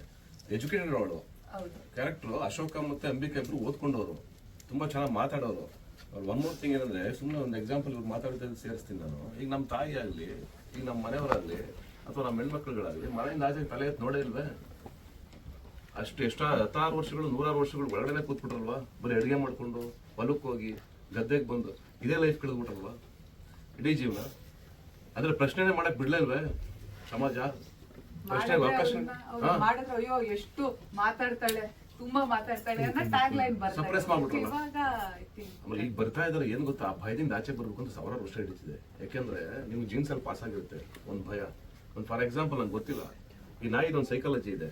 ಎಜುಕೇಟೆಡ್ ಅವಳು ಕ್ಯಾರೆಕ್ಟರ್ ಅಶೋಕ ಮತ್ತೆ ಅಂಬಿಕಾ ಇಬ್ರು ಓದ್ಕೊಂಡವರು. ತುಂಬಾ ಚೆನ್ನಾಗಿ ಮಾತಾಡೋರು. ಅವ್ರು ಒನ್ ಮೋರ್ ಥಿಂಗ್ ಏನಂದ್ರೆ ಸುಮ್ಮನೆ ಒಂದು ಎಕ್ಸಾಂಪಲ್ ಇವ್ರು ಮಾತಾಡೋದ್ರಲ್ಲಿ ಸೇರಿಸ್ತೀನಿ ನಾನು. ಈಗ ನಮ್ಮ ತಾಯಿ ಆಗಲಿ ಈಗ ನಮ್ಮ ಮನೆಯವರಾಗಲಿ ಅಥವಾ ನಮ್ಮ ಹೆಣ್ಮಕ್ಳುಗಳಾಗಲಿ ಮನೆಯಿಂದ ಆಚೆ ತಲೆ ಎತ್ತಿ ನೋಡೇ ಇಲ್ವೇ? ಅಷ್ಟು ಎಷ್ಟೋ ಹತ್ತಾರು ವರ್ಷಗಳು ನೂರಾರು ವರ್ಷಗಳು ಒಳಗಡೆ ಕೂತ್ಬಿಟ್ರಲ್ವಾ? ಬರೀ ಅಡುಗೆ ಮಾಡ್ಕೊಂಡು ಹೊಲಕ್ಕೆ ಹೋಗಿ ಗದ್ದೆಗೆ ಬಂದು ಇದೇ ಲೈಫ್ ಕಳೆದ್ಬಿಟ್ರಲ್ವಾ? ಇಡೀ ಜೀವನ. ಅಂದ್ರೆ ಪ್ರಶ್ನೆನೇ ಮಾಡಕ್ ಬಿಡ್ಲಿಲ್ವೇ ಸಮಾಜ? ಅವಕಾಶ
ಮಾಡಿದ್ರೆ ಅಯ್ಯೋ ಎಷ್ಟು ಮಾತಾಡ್ತಾಳೆ ತುಂಬಾ ಮಾತಾಡ್ತಾಳೆ ಅನ್ನೋ ಟ್ಯಾಗ್ ಲೈನ್
Suppress ಮಾಡ್ಬಿಟ್ರಲ್ಲ.
ಇವಾಗ I think
ಆಮೇಲೆ ಈಗ ಬರ್ತಾ ಇದಾರೆ ಏನ್ ಗೊತ್ತಾ? ಆ ಭಯದಿಂದ ಆಚೆ ಬರ್ಬೇಕು ಅಂತ ಸಾವಿರಾರು ವರ್ಷ ಹಿಡಿತಿದೆ. ಯಾಕೆಂದ್ರೆ ನಿಮ್ಗೆ ಜೀನ್ಸ್ ಅಲ್ಲಿ ಪಾಸ್ ಆಗಿರುತ್ತೆ ಒಂದು ಭಯ. ಒಂದು ಫಾರ್ ಎಕ್ಸಾಂಪಲ್ ನಂಗೆ ಗೊತ್ತಿಲ್ಲ. ಈ ನಾಯಿದು ಒಂದು ಸೈಕಾಲಜಿ ಇದೆ.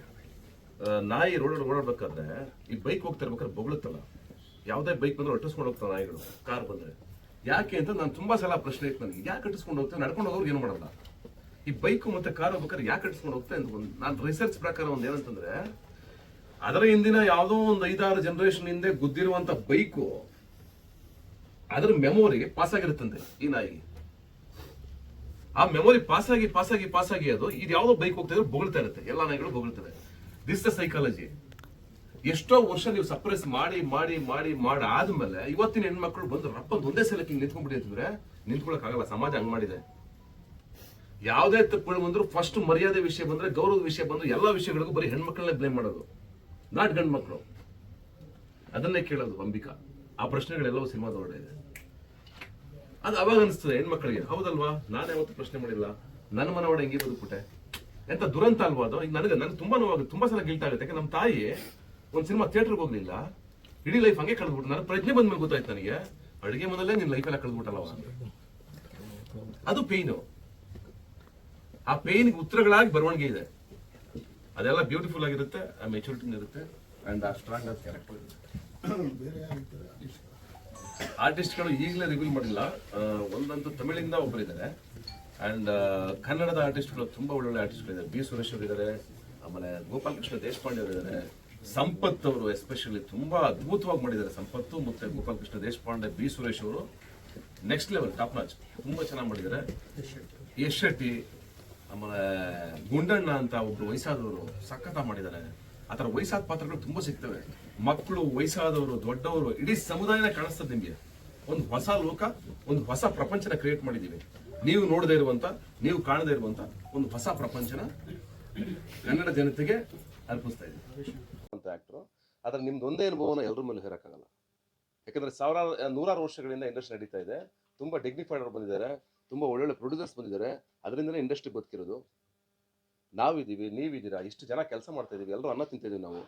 ನಾಯಿ ರೋಡ್ ಓಡಾಡ್ಬೇಕಾದ್ರೆ ಈ ಬೈಕ್ ಹೋಗ್ತಾ ಇರ್ಬೇಕಾದ್ರೆ ಬೊಗಳುತ್ತಲ್ಲ. ಯಾವುದೇ ಬೈಕ್ ಬಂದ್ರೆ ಅಟ್ಟಿಸ್ಕೊಂಡು ಹೋಗ್ತಾರೆ ನಾಯಿಗಳು ಕಾರ್ ಬಂದ್ರೆ. ಯಾಕೆ ಅಂತ ನಾನು ತುಂಬಾ ಸಲ ಪ್ರಶ್ನೆ ಇತ್ತು ನನಗೆ. ಯಾಕೆ ಅಟ್ಟಿಸ್ಕೊಂಡು ಹೋಗ್ತಾರೆ? ನಡ್ಕೊಂಡು ಹೋಗೋರು ಏನು ಮಾಡಲ್ಲ? ಈ ಬೈಕು ಮತ್ತೆ ಕಾರು ಹೋಗ್ಬೇಕಾದ್ರೆ ಯಾಕೆ ಕಟ್ಸ್ಕೊಂಡು ಹೋಗ್ತಾ ಅಂತ ಒಂದು ನಾನು ರಿಸರ್ಚ್ ಪ್ರಕಾರ ಒಂದು ಏನಂತಂದ್ರೆ, ಅದರ ಹಿಂದಿನ ಯಾವುದೋ ಒಂದು ಐದಾರು ಜನರೇಷನ್ ಹಿಂದೆ ಗುದ್ದಿರುವಂತ ಬೈಕು ಅದರ ಮೆಮೊರಿ ಪಾಸ್ ಆಗಿರುತ್ತಂತೆ ಈ ನಾಯಿ. ಆ ಮೆಮೊರಿ ಪಾಸ್ ಆಗಿ ಪಾಸ್ ಆಗಿ ಪಾಸ್ ಆಗಿ ಅದು ಇದು ಯಾವುದೋ ಬೈಕ್ ಹೋಗ್ತಾ ಇದ್ರೆ ಬೊಗಳ್ತಾ ಇರುತ್ತೆ. ಎಲ್ಲ ನಾಯಿಗಳು ಬೊಗಳ್ತವೆ. ದಿಸ್ ದ ಸೈಕಾಲಜಿ ಎಷ್ಟೋ ವರ್ಷ ನೀವು ಸಪ್ರೆಸ್ ಮಾಡಿ ಮಾಡಿ ಮಾಡಿ ಮಾಡಿ ಆದ್ಮೇಲೆ ಇವತ್ತಿನ ಹೆಣ್ಮಕ್ಳು ಬಂದು ರಪ್ಪ ಒಂದೇ ಸಲಕ್ಕೆ ನಿಂತ್ಕೊಂಡ್ಬಿಡಿ ನಿಂತ್ಕೊಳಕ್ ಆಗಲ್ಲ. ಸಮಾಜ ಹಂಗ್ ಮಾಡಿದೆ. ಯಾವುದೇ ತಪ್ಪುಗಳು ಬಂದ್ರು ಫಸ್ಟ್ ಮರ್ಯಾದೆ ವಿಷಯ ಬಂದರೆ, ಗೌರವದ ವಿಷಯ ಬಂದ್ರು ಎಲ್ಲಾ ವಿಷಯಗಳಿಗೂ ಬರೀ ಹೆಣ್ಮಕ್ಳನ್ನೇ ಬ್ಲೇಮ್ ಮಾಡೋದು. ನಾಟ್ ಗಂಡ್ ಮಕ್ಕಳು ಅದನ್ನೇ ಕೇಳೋದು ಅಂಬಿಕಾ. ಆ ಪ್ರಶ್ನೆಗಳೆಲ್ಲವೂ ಸಿನಿಮಾದೊಳಗಡೆ ಇದೆ. ಅದು ಅವಾಗ ಅನಿಸ್ತದೆ, ಹೆಣ್ಮಕ್ಳಿಗೆ, ಹೌದಲ್ವಾ? ನಾನು ಯಾವತ್ತೂ ಪ್ರಶ್ನೆ ಮಾಡಿಲ್ಲ. ನನ್ನ ಮನವಡೆ ಹೆಂಗೆ ಬದುಕ್ಬಿಟ್ಟೆ? ಎಂತ ದುರಂತ ಅಲ್ವಾ ಅದು? ಈಗ ನನಗೆ ನನಗೆ ತುಂಬಾ ನೋವಾಗುತ್ತೆ, ತುಂಬಾ ಸಲ ಗಿಲ್ಟ್ ಆಗುತ್ತೆ. ಯಾಕೆ ನಮ್ಮ ತಾಯಿ ಒಂದು ಸಿನಿಮಾ ಥಿಯೇಟರ್ಗೆ ಹೋಗ್ಲಿಲ್ಲ. ಇಡೀ ಲೈಫ್ ಹಂಗೆ ಕಳೆದ್ಬಿಟ್ಟು ನನ್ನ ಪ್ರಜ್ಞೆ ಬಂದ್ಮೇಲೆ ಗೊತ್ತಾಯ್ತು ನನಗೆ, ಅಡುಗೆ ಮನೆಯಲ್ಲೇ ನಿನ್ನ ಲೈಫ್ ಎಲ್ಲ ಕಳೆದ್ಬಿಟ್ಟಲ್ಲ ಅದು ಪೇಯ್ನು ಆ ಪೇಯ್ನ್ಗೆ ಉತ್ತರಗಳಾಗಿ ಬರವಣಿಗೆ ಇದೆ. ಅದೆಲ್ಲ ಬ್ಯೂಟಿಫುಲ್ ಆಗಿರುತ್ತೆ, ಆ ಮೆಚುರಿಟಿ ಇರುತ್ತೆ ಅಂಡ್ ಆ ಸ್ಟ್ರಾಂಗ್ ಆದ ಕ್ಯಾರೆಕ್ಟರ್ ಆರ್ಟಿಸ್ಟ್ಗಳು ಈಗಲೇ ರಿವೀಲ್ ಮಾಡಿಲ್ಲ. ಒಂದಂತೂ ತಮಿಳಿಂದ ಒಬ್ಬರಿದ್ದಾರೆ ಅಂಡ್ ಕನ್ನಡದ ಆರ್ಟಿಸ್ಟ್ಗಳು ತುಂಬಾ ಒಳ್ಳೊಳ್ಳೆ ಆರ್ಟಿಸ್ಟ್ಗಳಿದ್ದಾರೆ ಬಿ ಸುರೇಶ್ ಅವರು ಇದ್ದಾರೆ. ಆಮೇಲೆ ಗೋಪಾಲಕೃಷ್ಣ ದೇಶಪಾಂಡೆ ಅವರು ಇದ್ದಾರೆ. ಸಂಪತ್ ಅವರು ಎಸ್ಪೆಷಲಿ ತುಂಬಾ ಅದ್ಭುತವಾಗಿ ಮಾಡಿದ್ದಾರೆ. ಸಂಪತ್ತು ಮತ್ತೆ ಗೋಪಾಲಕೃಷ್ಣ ದೇಶಪಾಂಡೆ, ಬಿ ಸುರೇಶ್ ಅವರು. ನೆಕ್ಸ್ಟ್ ಲೆವೆಲ್ ಟಾಪ್ ನಾಚ್ ತುಂಬಾ ಚೆನ್ನಾಗಿ ಮಾಡಿದ್ದಾರೆ. ಯಶ್ ಶೆಟ್ಟಿ. ಆಮೇಲೆ ಗುಂಡಣ್ಣ ಅಂತ ಒಬ್ರು ವಯಸ್ಸಾದವರು ಸಖತ್ತ ಮಾಡಿದ್ದಾರೆ ಆ ಥರ ವಯಸ್ಸಾದ ಪಾತ್ರಗಳು ತುಂಬಾ ಸಿಗ್ತವೆ. ಮಕ್ಕಳು, ವಯಸ್ಸಾದವರು, ದೊಡ್ಡವರು, ಇಡೀ ಸಮುದಾಯನ ಕಾಣಿಸ್ತದೆ ನಿಮಗೆ. ಒಂದು ಹೊಸ ಲೋಕ, ಒಂದು ಹೊಸ ಪ್ರಪಂಚನ ಕ್ರಿಯೇಟ್ ಮಾಡಿದ್ದೀವಿ. ನೀವು ನೋಡದೇ ಇರುವಂತ, ನೀವು ಕಾಣದೇ ಇರುವಂತ ಒಂದು ಹೊಸ ಪ್ರಪಂಚನ ಕನ್ನಡ ಜನತೆಗೆ ಅರ್ಪಿಸ್ತಾ ಇದ್ದೀವಿ. ಅಂತ ಆಕ್ಟರ್ ಆದ್ರೆ ನಿಮ್ದು ಒಂದೇ ಅನುಭವನ ಎಲ್ಲರ ಮೇಲೆ ಹೇರಕ್ಕಾಗಲ್ಲ. ಯಾಕಂದ್ರೆ ಸಾವಿರಾರು, ನೂರಾರು ವರ್ಷಗಳಿಂದ ಇಂಡಸ್ಟ್ರಿ ನಡೀತಾ ಇದೆ. ತುಂಬಾ ಡಿಗ್ನಿಫೈಡ್ ಅವರು ಬಂದಿದ್ದಾರೆ. ತುಂಬಾ ಒಳ್ಳೊಳ್ಳೆ ಪ್ರೊಡ್ಯೂಸರ್ಸ್ ಬಂದಿದ್ದಾರೆ. ಅದರಿಂದಲೇ ಇಂಡಸ್ಟ್ರಿ ಬದುಕಿರೋದು. ನಾವಿದ್ದೀವಿ, ನೀವಿದ್ದೀರಾ, ಇಷ್ಟು ಜನ ಕೆಲಸ ಮಾಡ್ತಾ ಇದ್ದೀವಿ ಎಲ್ಲರೂ ಅನ್ನ ತಿಂತಿದ್ದೀವಿ ನಾವು.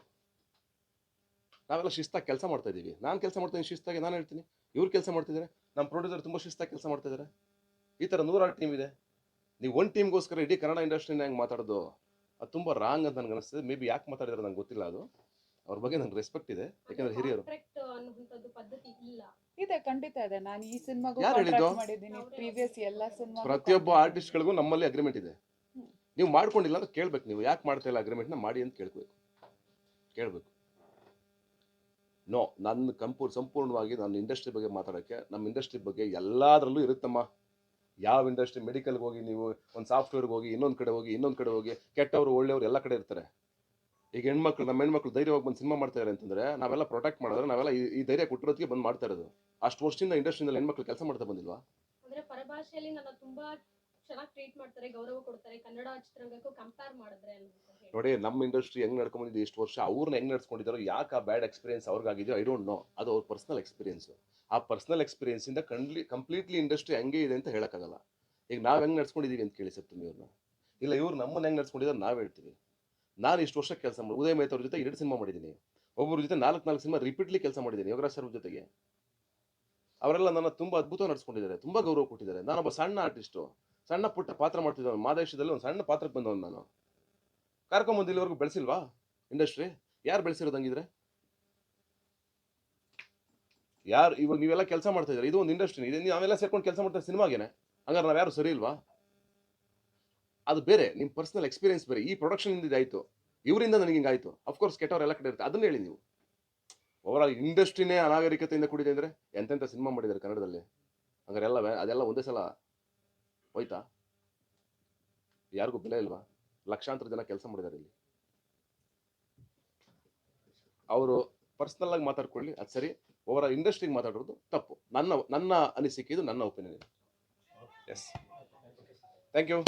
ನಾವೆಲ್ಲ ಶಿಸ್ತಾಗಿ ಕೆಲಸ ಮಾಡ್ತಾ ಇದ್ದೀವಿ. ನಾನು ಕೆಲಸ ಮಾಡ್ತೀನಿ ಶಿಸ್ತಾಗಿ, ನಾನು ಹೇಳ್ತೀನಿ. ಇವ್ರು ಕೆಲಸ ಮಾಡ್ತಿದ್ದಾರೆ. ನಮ್ಮ ಪ್ರೊಡ್ಯೂಸರ್ ತುಂಬ ಶಿಸ್ತಾಗಿ ಕೆಲಸ ಮಾಡ್ತಾ ಇದ್ದಾರೆ. ಈ ಥರ ನೂರಾರು ಟೀಮ್ ಇದೆ. ನೀವು ಒಂದು ಟೀಮ್ಗೋಸ್ಕರ ಇಡೀ ಕನ್ನಡ ಇಂಡಸ್ಟ್ರಿನ ಹೆಂಗೆ ಮಾತಾಡೋದು? ಅದು ತುಂಬ ರಾಂಗ್ ಅಂತ ನನಗೆ ಅನಿಸ್ತದೆ. ಮೇ ಬಿ ಯಾಕೆ ಮಾತಾಡಿದ್ರೆ ನಂಗೆ ಗೊತ್ತಿಲ್ಲ ಅದು. ಅವ್ರ ಬಗ್ಗೆ ನಂಗೆ ರೆಸ್ಪೆಕ್ಟ್ ಇದೆ. ಯಾಕಂದ್ರೆ ಹಿರಿಯರು.
ಇದೆ ಖಂಡಿತ ಇದೆ. ನಾನು ಈ ಸಿನಿಮಾಗೂ
ಯಾರು ಹೇಳಿದ್ದು?
ಕಾಂಟ್ರಾಕ್ಟ್ ಮಾಡಿದ್ದೀನಿ ಪ್ರೀವಿಯಸ್ ಎಲ್ಲ ಸಿನಿಮಾ
ಪ್ರತಿಯೊಬ್ಬ ಆರ್ಟಿಸ್ಟ್ಗಳಿಗೂ ನಮ್ಮಲ್ಲಿ ಅಗ್ರಿಮೆಂಟ್ ಇದೆ. ನೀವು ಮಾಡ್ಕೊಂಡಿಲ್ಲ ಅಂತ ಕೇಳ್ಬೇಕು ನೀವು. ಯಾಕೆ ಮಾಡ್ತಾ ಇಲ್ಲ ಅಗ್ರಿಮೆಂಟ್ನ ಮಾಡಿ ಅಂತ ಕೇಳ್ಬೇಕು ಕೇಳ್ಬೇಕು. ನೋ ನನ್ನ ಕಂಪೂರ್ ಸಂಪೂರ್ಣವಾಗಿ ನನ್ನ ಇಂಡಸ್ಟ್ರಿ ಬಗ್ಗೆ ಮಾತಾಡೋಕ್ಕೆ ನಮ್ಮ ಇಂಡಸ್ಟ್ರಿ ಬಗ್ಗೆ ಎಲ್ಲದರಲ್ಲೂ ಇರುತ್ತಮ್ಮ. ಯಾವ ಇಂಡಸ್ಟ್ರಿ ಮೆಡಿಕಲ್ಗೆ ಹೋಗಿ ನೀವು ಒಂದು ಸಾಫ್ಟ್ವೇರ್ಗೆ ಹೋಗಿ ಇನ್ನೊಂದು ಕಡೆ ಹೋಗಿ ಇನ್ನೊಂದು ಕಡೆ ಹೋಗಿ ಕೆಟ್ಟವರು ಒಳ್ಳೆಯವರು ಎಲ್ಲ ಕಡೆ ಇರ್ತಾರೆ. ಈಗ ಹೆಣ್ಮಕ್ಳು ನಮ್ಮ ಹೆಣ್ಮಕ್ಳು ಧೈರ್ಯವಾಗಿ ಬಂದು ಸಿನಿಮಾ ಮಾಡ್ತಾ ಇದಾರೆ ಅಂತಂದ್ರೆ ನಾವೆಲ್ಲ ಪ್ರೊಟೆಕ್ಟ್ ಮಾಡಿದ್ರೆ ನಾವೆಲ್ಲ ಈ- ಈ ಧೈರ್ಯ ಕೊಟ್ಟಿರೋದಕ್ಕೆ ಬಂದು ಮಾಡ್ತಾ ಇರೋದು. ಅಷ್ಟು ವರ್ಷದಿಂದ ಇಂಡಸ್ಟ್ರಿಯಿಂದ ಹೆಣ್ಮಕ್ಳು ಕೆಲಸ ಮಾಡ್ತಾ ಬಂದಿಲ್ವಾ?
ಅಂದ್ರೆ ಪರಭಾಷೆಯಲ್ಲಿ ನನ್ನ ತುಂಬಾ ಚೆನ್ನಾಗಿ ಟ್ರೀಟ್ ಮಾಡ್ತಾರೆ ಗೌರವ ಕೊಡ್ತಾರೆ. ಕನ್ನಡ ಚಿತ್ರರಂಗಕ್ಕೂ ಕಂಪೇರ್ ಮಾಡಿದ್ರೆ ಅಂತ ಹೇಳಿ
ನೋಡಿ ನಮ್ಮ ಇಂಡಸ್ಟ್ರಿ ಹೆಂಗ್ ನಡ್ಕೊಂಡ್ಬಂದಿದೆ ಇಷ್ಟು ವರ್ಷ ಅವ್ರನ್ನ ಹೆಂಗ್ ನಡ್ಸ್ಕೊಂಡಿದ್ದಾರೋ ಯಾಕೆ ಆ ಬ್ಯಾಡ್ ಎಕ್ಸ್ಪೀರಿಯನ್ಸ್ ಅವ್ರಿಗಾಗಿದೆಯೋ ಐ ಡೋಂಟ್ ನೋ ಅದು ಅವ್ರ ಪರ್ಸನಲ್ ಎಕ್ಸ್ಪೀರಿಯನ್ಸ್ ಆ ಪರ್ಸನಲ್ ಎಕ್ಸ್ಪೀರಿಯನ್ಸ್ ಇಂದ ಕಂಡ್ಲಿ ಕಂಪ್ಲೀಟ್ಲಿ ಇಂಡಸ್ಟ್ರಿ ಹೆಂಗೆ ಇದೆ ಅಂತ ಹೇಳಕ್ಕಾಗಲ್ಲ. ಈಗ ನಾವ್ ಹೆಂಗ್ ನಡ್ಸ್ಕೊಂಡಿದೀವಿ ಅಂತ ಕೇಳಿ ತುಂಬ ಇವ್ರನ್ನ ಇಲ್ಲ ಇವ್ರು ನಮ್ಮನ್ನ ಹೆಂಗ್ ನಡ್ಸ್ಕೊಂಡಿದ್ದಾರೆ ನಾವ್ ಹೇಳ್ತೀವಿ. ನಾನು ಇಷ್ಟು ವರ್ಷ ಕೆಲಸ ಮಾಡಿ, ಉದಯ ಮೇತ್ ಅವ್ರ ಜೊತೆ ಎರಡು ಸಿನಿಮಾ ಮಾಡಿದ್ದೀನಿ. ಒಬ್ಬರ ಜೊತೆ ನಾಲ್ಕು ನಾಲ್ಕು ಸಿನಿಮಾ ರಿಪೀಟ್ಲಿ ಕೆಲಸ ಮಾಡಿದ್ದೀನಿ ಯೋಗರಾಜ್ ಸರ್ ಜೊತೆಗೆ. ಅವರೆಲ್ಲ ನನ್ನ ತುಂಬಾ ಅದ್ಭುತ ನಡೆಸ್ಕೊಂಡಿದ್ದಾರೆ, ತುಂಬಾ ಗೌರವ ಕೊಟ್ಟಿದ್ದಾರೆ. ನಾನೊಬ್ಬ ಸಣ್ಣ ಆರ್ಟಿಸ್ಟು ಸಣ್ಣ ಪುಟ್ಟ ಪಾತ್ರ ಮಾಡ್ತಿದ್ದವನು, ಮಾದೇಶದಲ್ಲಿ ಒಂದು ಸಣ್ಣ ಪಾತ್ರಕ್ಕೆ ಬಂದವನು ನಾನು. ಕರ್ಕೊಂಬಂದು ಇಲ್ಲಿವರೆಗೂ ಬೆಳೆಸಿಲ್ವಾ ಇಂಡಸ್ಟ್ರಿ ಯಾರು ಬೆಳೆಸಿರೋದಂಗಿದ್ರೆ ಯಾರು, ಇವಾಗ ನೀವೆಲ್ಲ ಕೆಲಸ ಮಾಡ್ತಾ ಇದ್ದಾರೆ? ಇದು ಒಂದು ಇಂಡಸ್ಟ್ರಿ ಇದೆ ನೀವು ನಾವೆಲ್ಲ ಸೇರ್ಕೊಂಡು ಕೆಲಸ ಮಾಡ್ತಾ ಸಿನಿಮಾಗೇನೆ. ಹಂಗಾರೆ ನಾವು ಯಾರು ಸರಿ ಇಲ್ವಾ? ಅದು ಬೇರೆ ನಿಮ್ಮ ಪರ್ಸನಲ್ ಎಕ್ಸ್ಪೀರಿಯನ್ಸ್ ಬೇರೆ. ಈ ಪ್ರೊಡಕ್ಷನ್ ಇಂದ ಇದಾಯ್ತು. ಇವರಿಂದ ನನಗೆ ಹಿಂಗಾಯ್ತು ಅಫ್ಕೋರ್ಸ್ ಕೆಟ್ಟವ್ರು ಎಲ್ಲ ಕಡೆ ಇರುತ್ತೆ. ಅದನ್ನ ಹೇಳಿ ನೀವು. ಓವರ್ ಆಲ್ ಇಂಡಸ್ಟ್ರಿನೇ ಅನಾಗರಿಕತೆಯಿಂದ ಕೂಡಿದೆ ಅಂದರೆ ಎಂತೆಂಥ ಸಿನಿಮಾ ಮಾಡಿದ್ದಾರೆ ಕನ್ನಡದಲ್ಲಿ? ಹಂಗಾರೆ ಎಲ್ಲ ಅದೆಲ್ಲ ಒಂದೇ ಸಲ ಹೋಯ್ತಾ? ಯಾರಿಗೂ ಬೆಲೆ ಇಲ್ವಾ? ಲಕ್ಷಾಂತರ ಜನ ಕೆಲಸ ಮಾಡಿದ್ದಾರೆ ಇಲ್ಲಿ. ಅವರು ಪರ್ಸನಲ್ ಆಗಿ ಮಾತಾಡ್ಕೊಳ್ಳಿ, ಅದು ಸರಿ. ಓವರ್ ಆಲ್ ಇಂಡಸ್ಟ್ರಿಗೆ ಮಾತಾಡೋದು ತಪ್ಪು. ನನ್ನ ನನ್ನ ಅನಿಸಿಕೆ ಇದು, ನನ್ನ ಒಪಿನಿಯನ್ ಎಸ್ ಥ್ಯಾಂಕ್ ಯು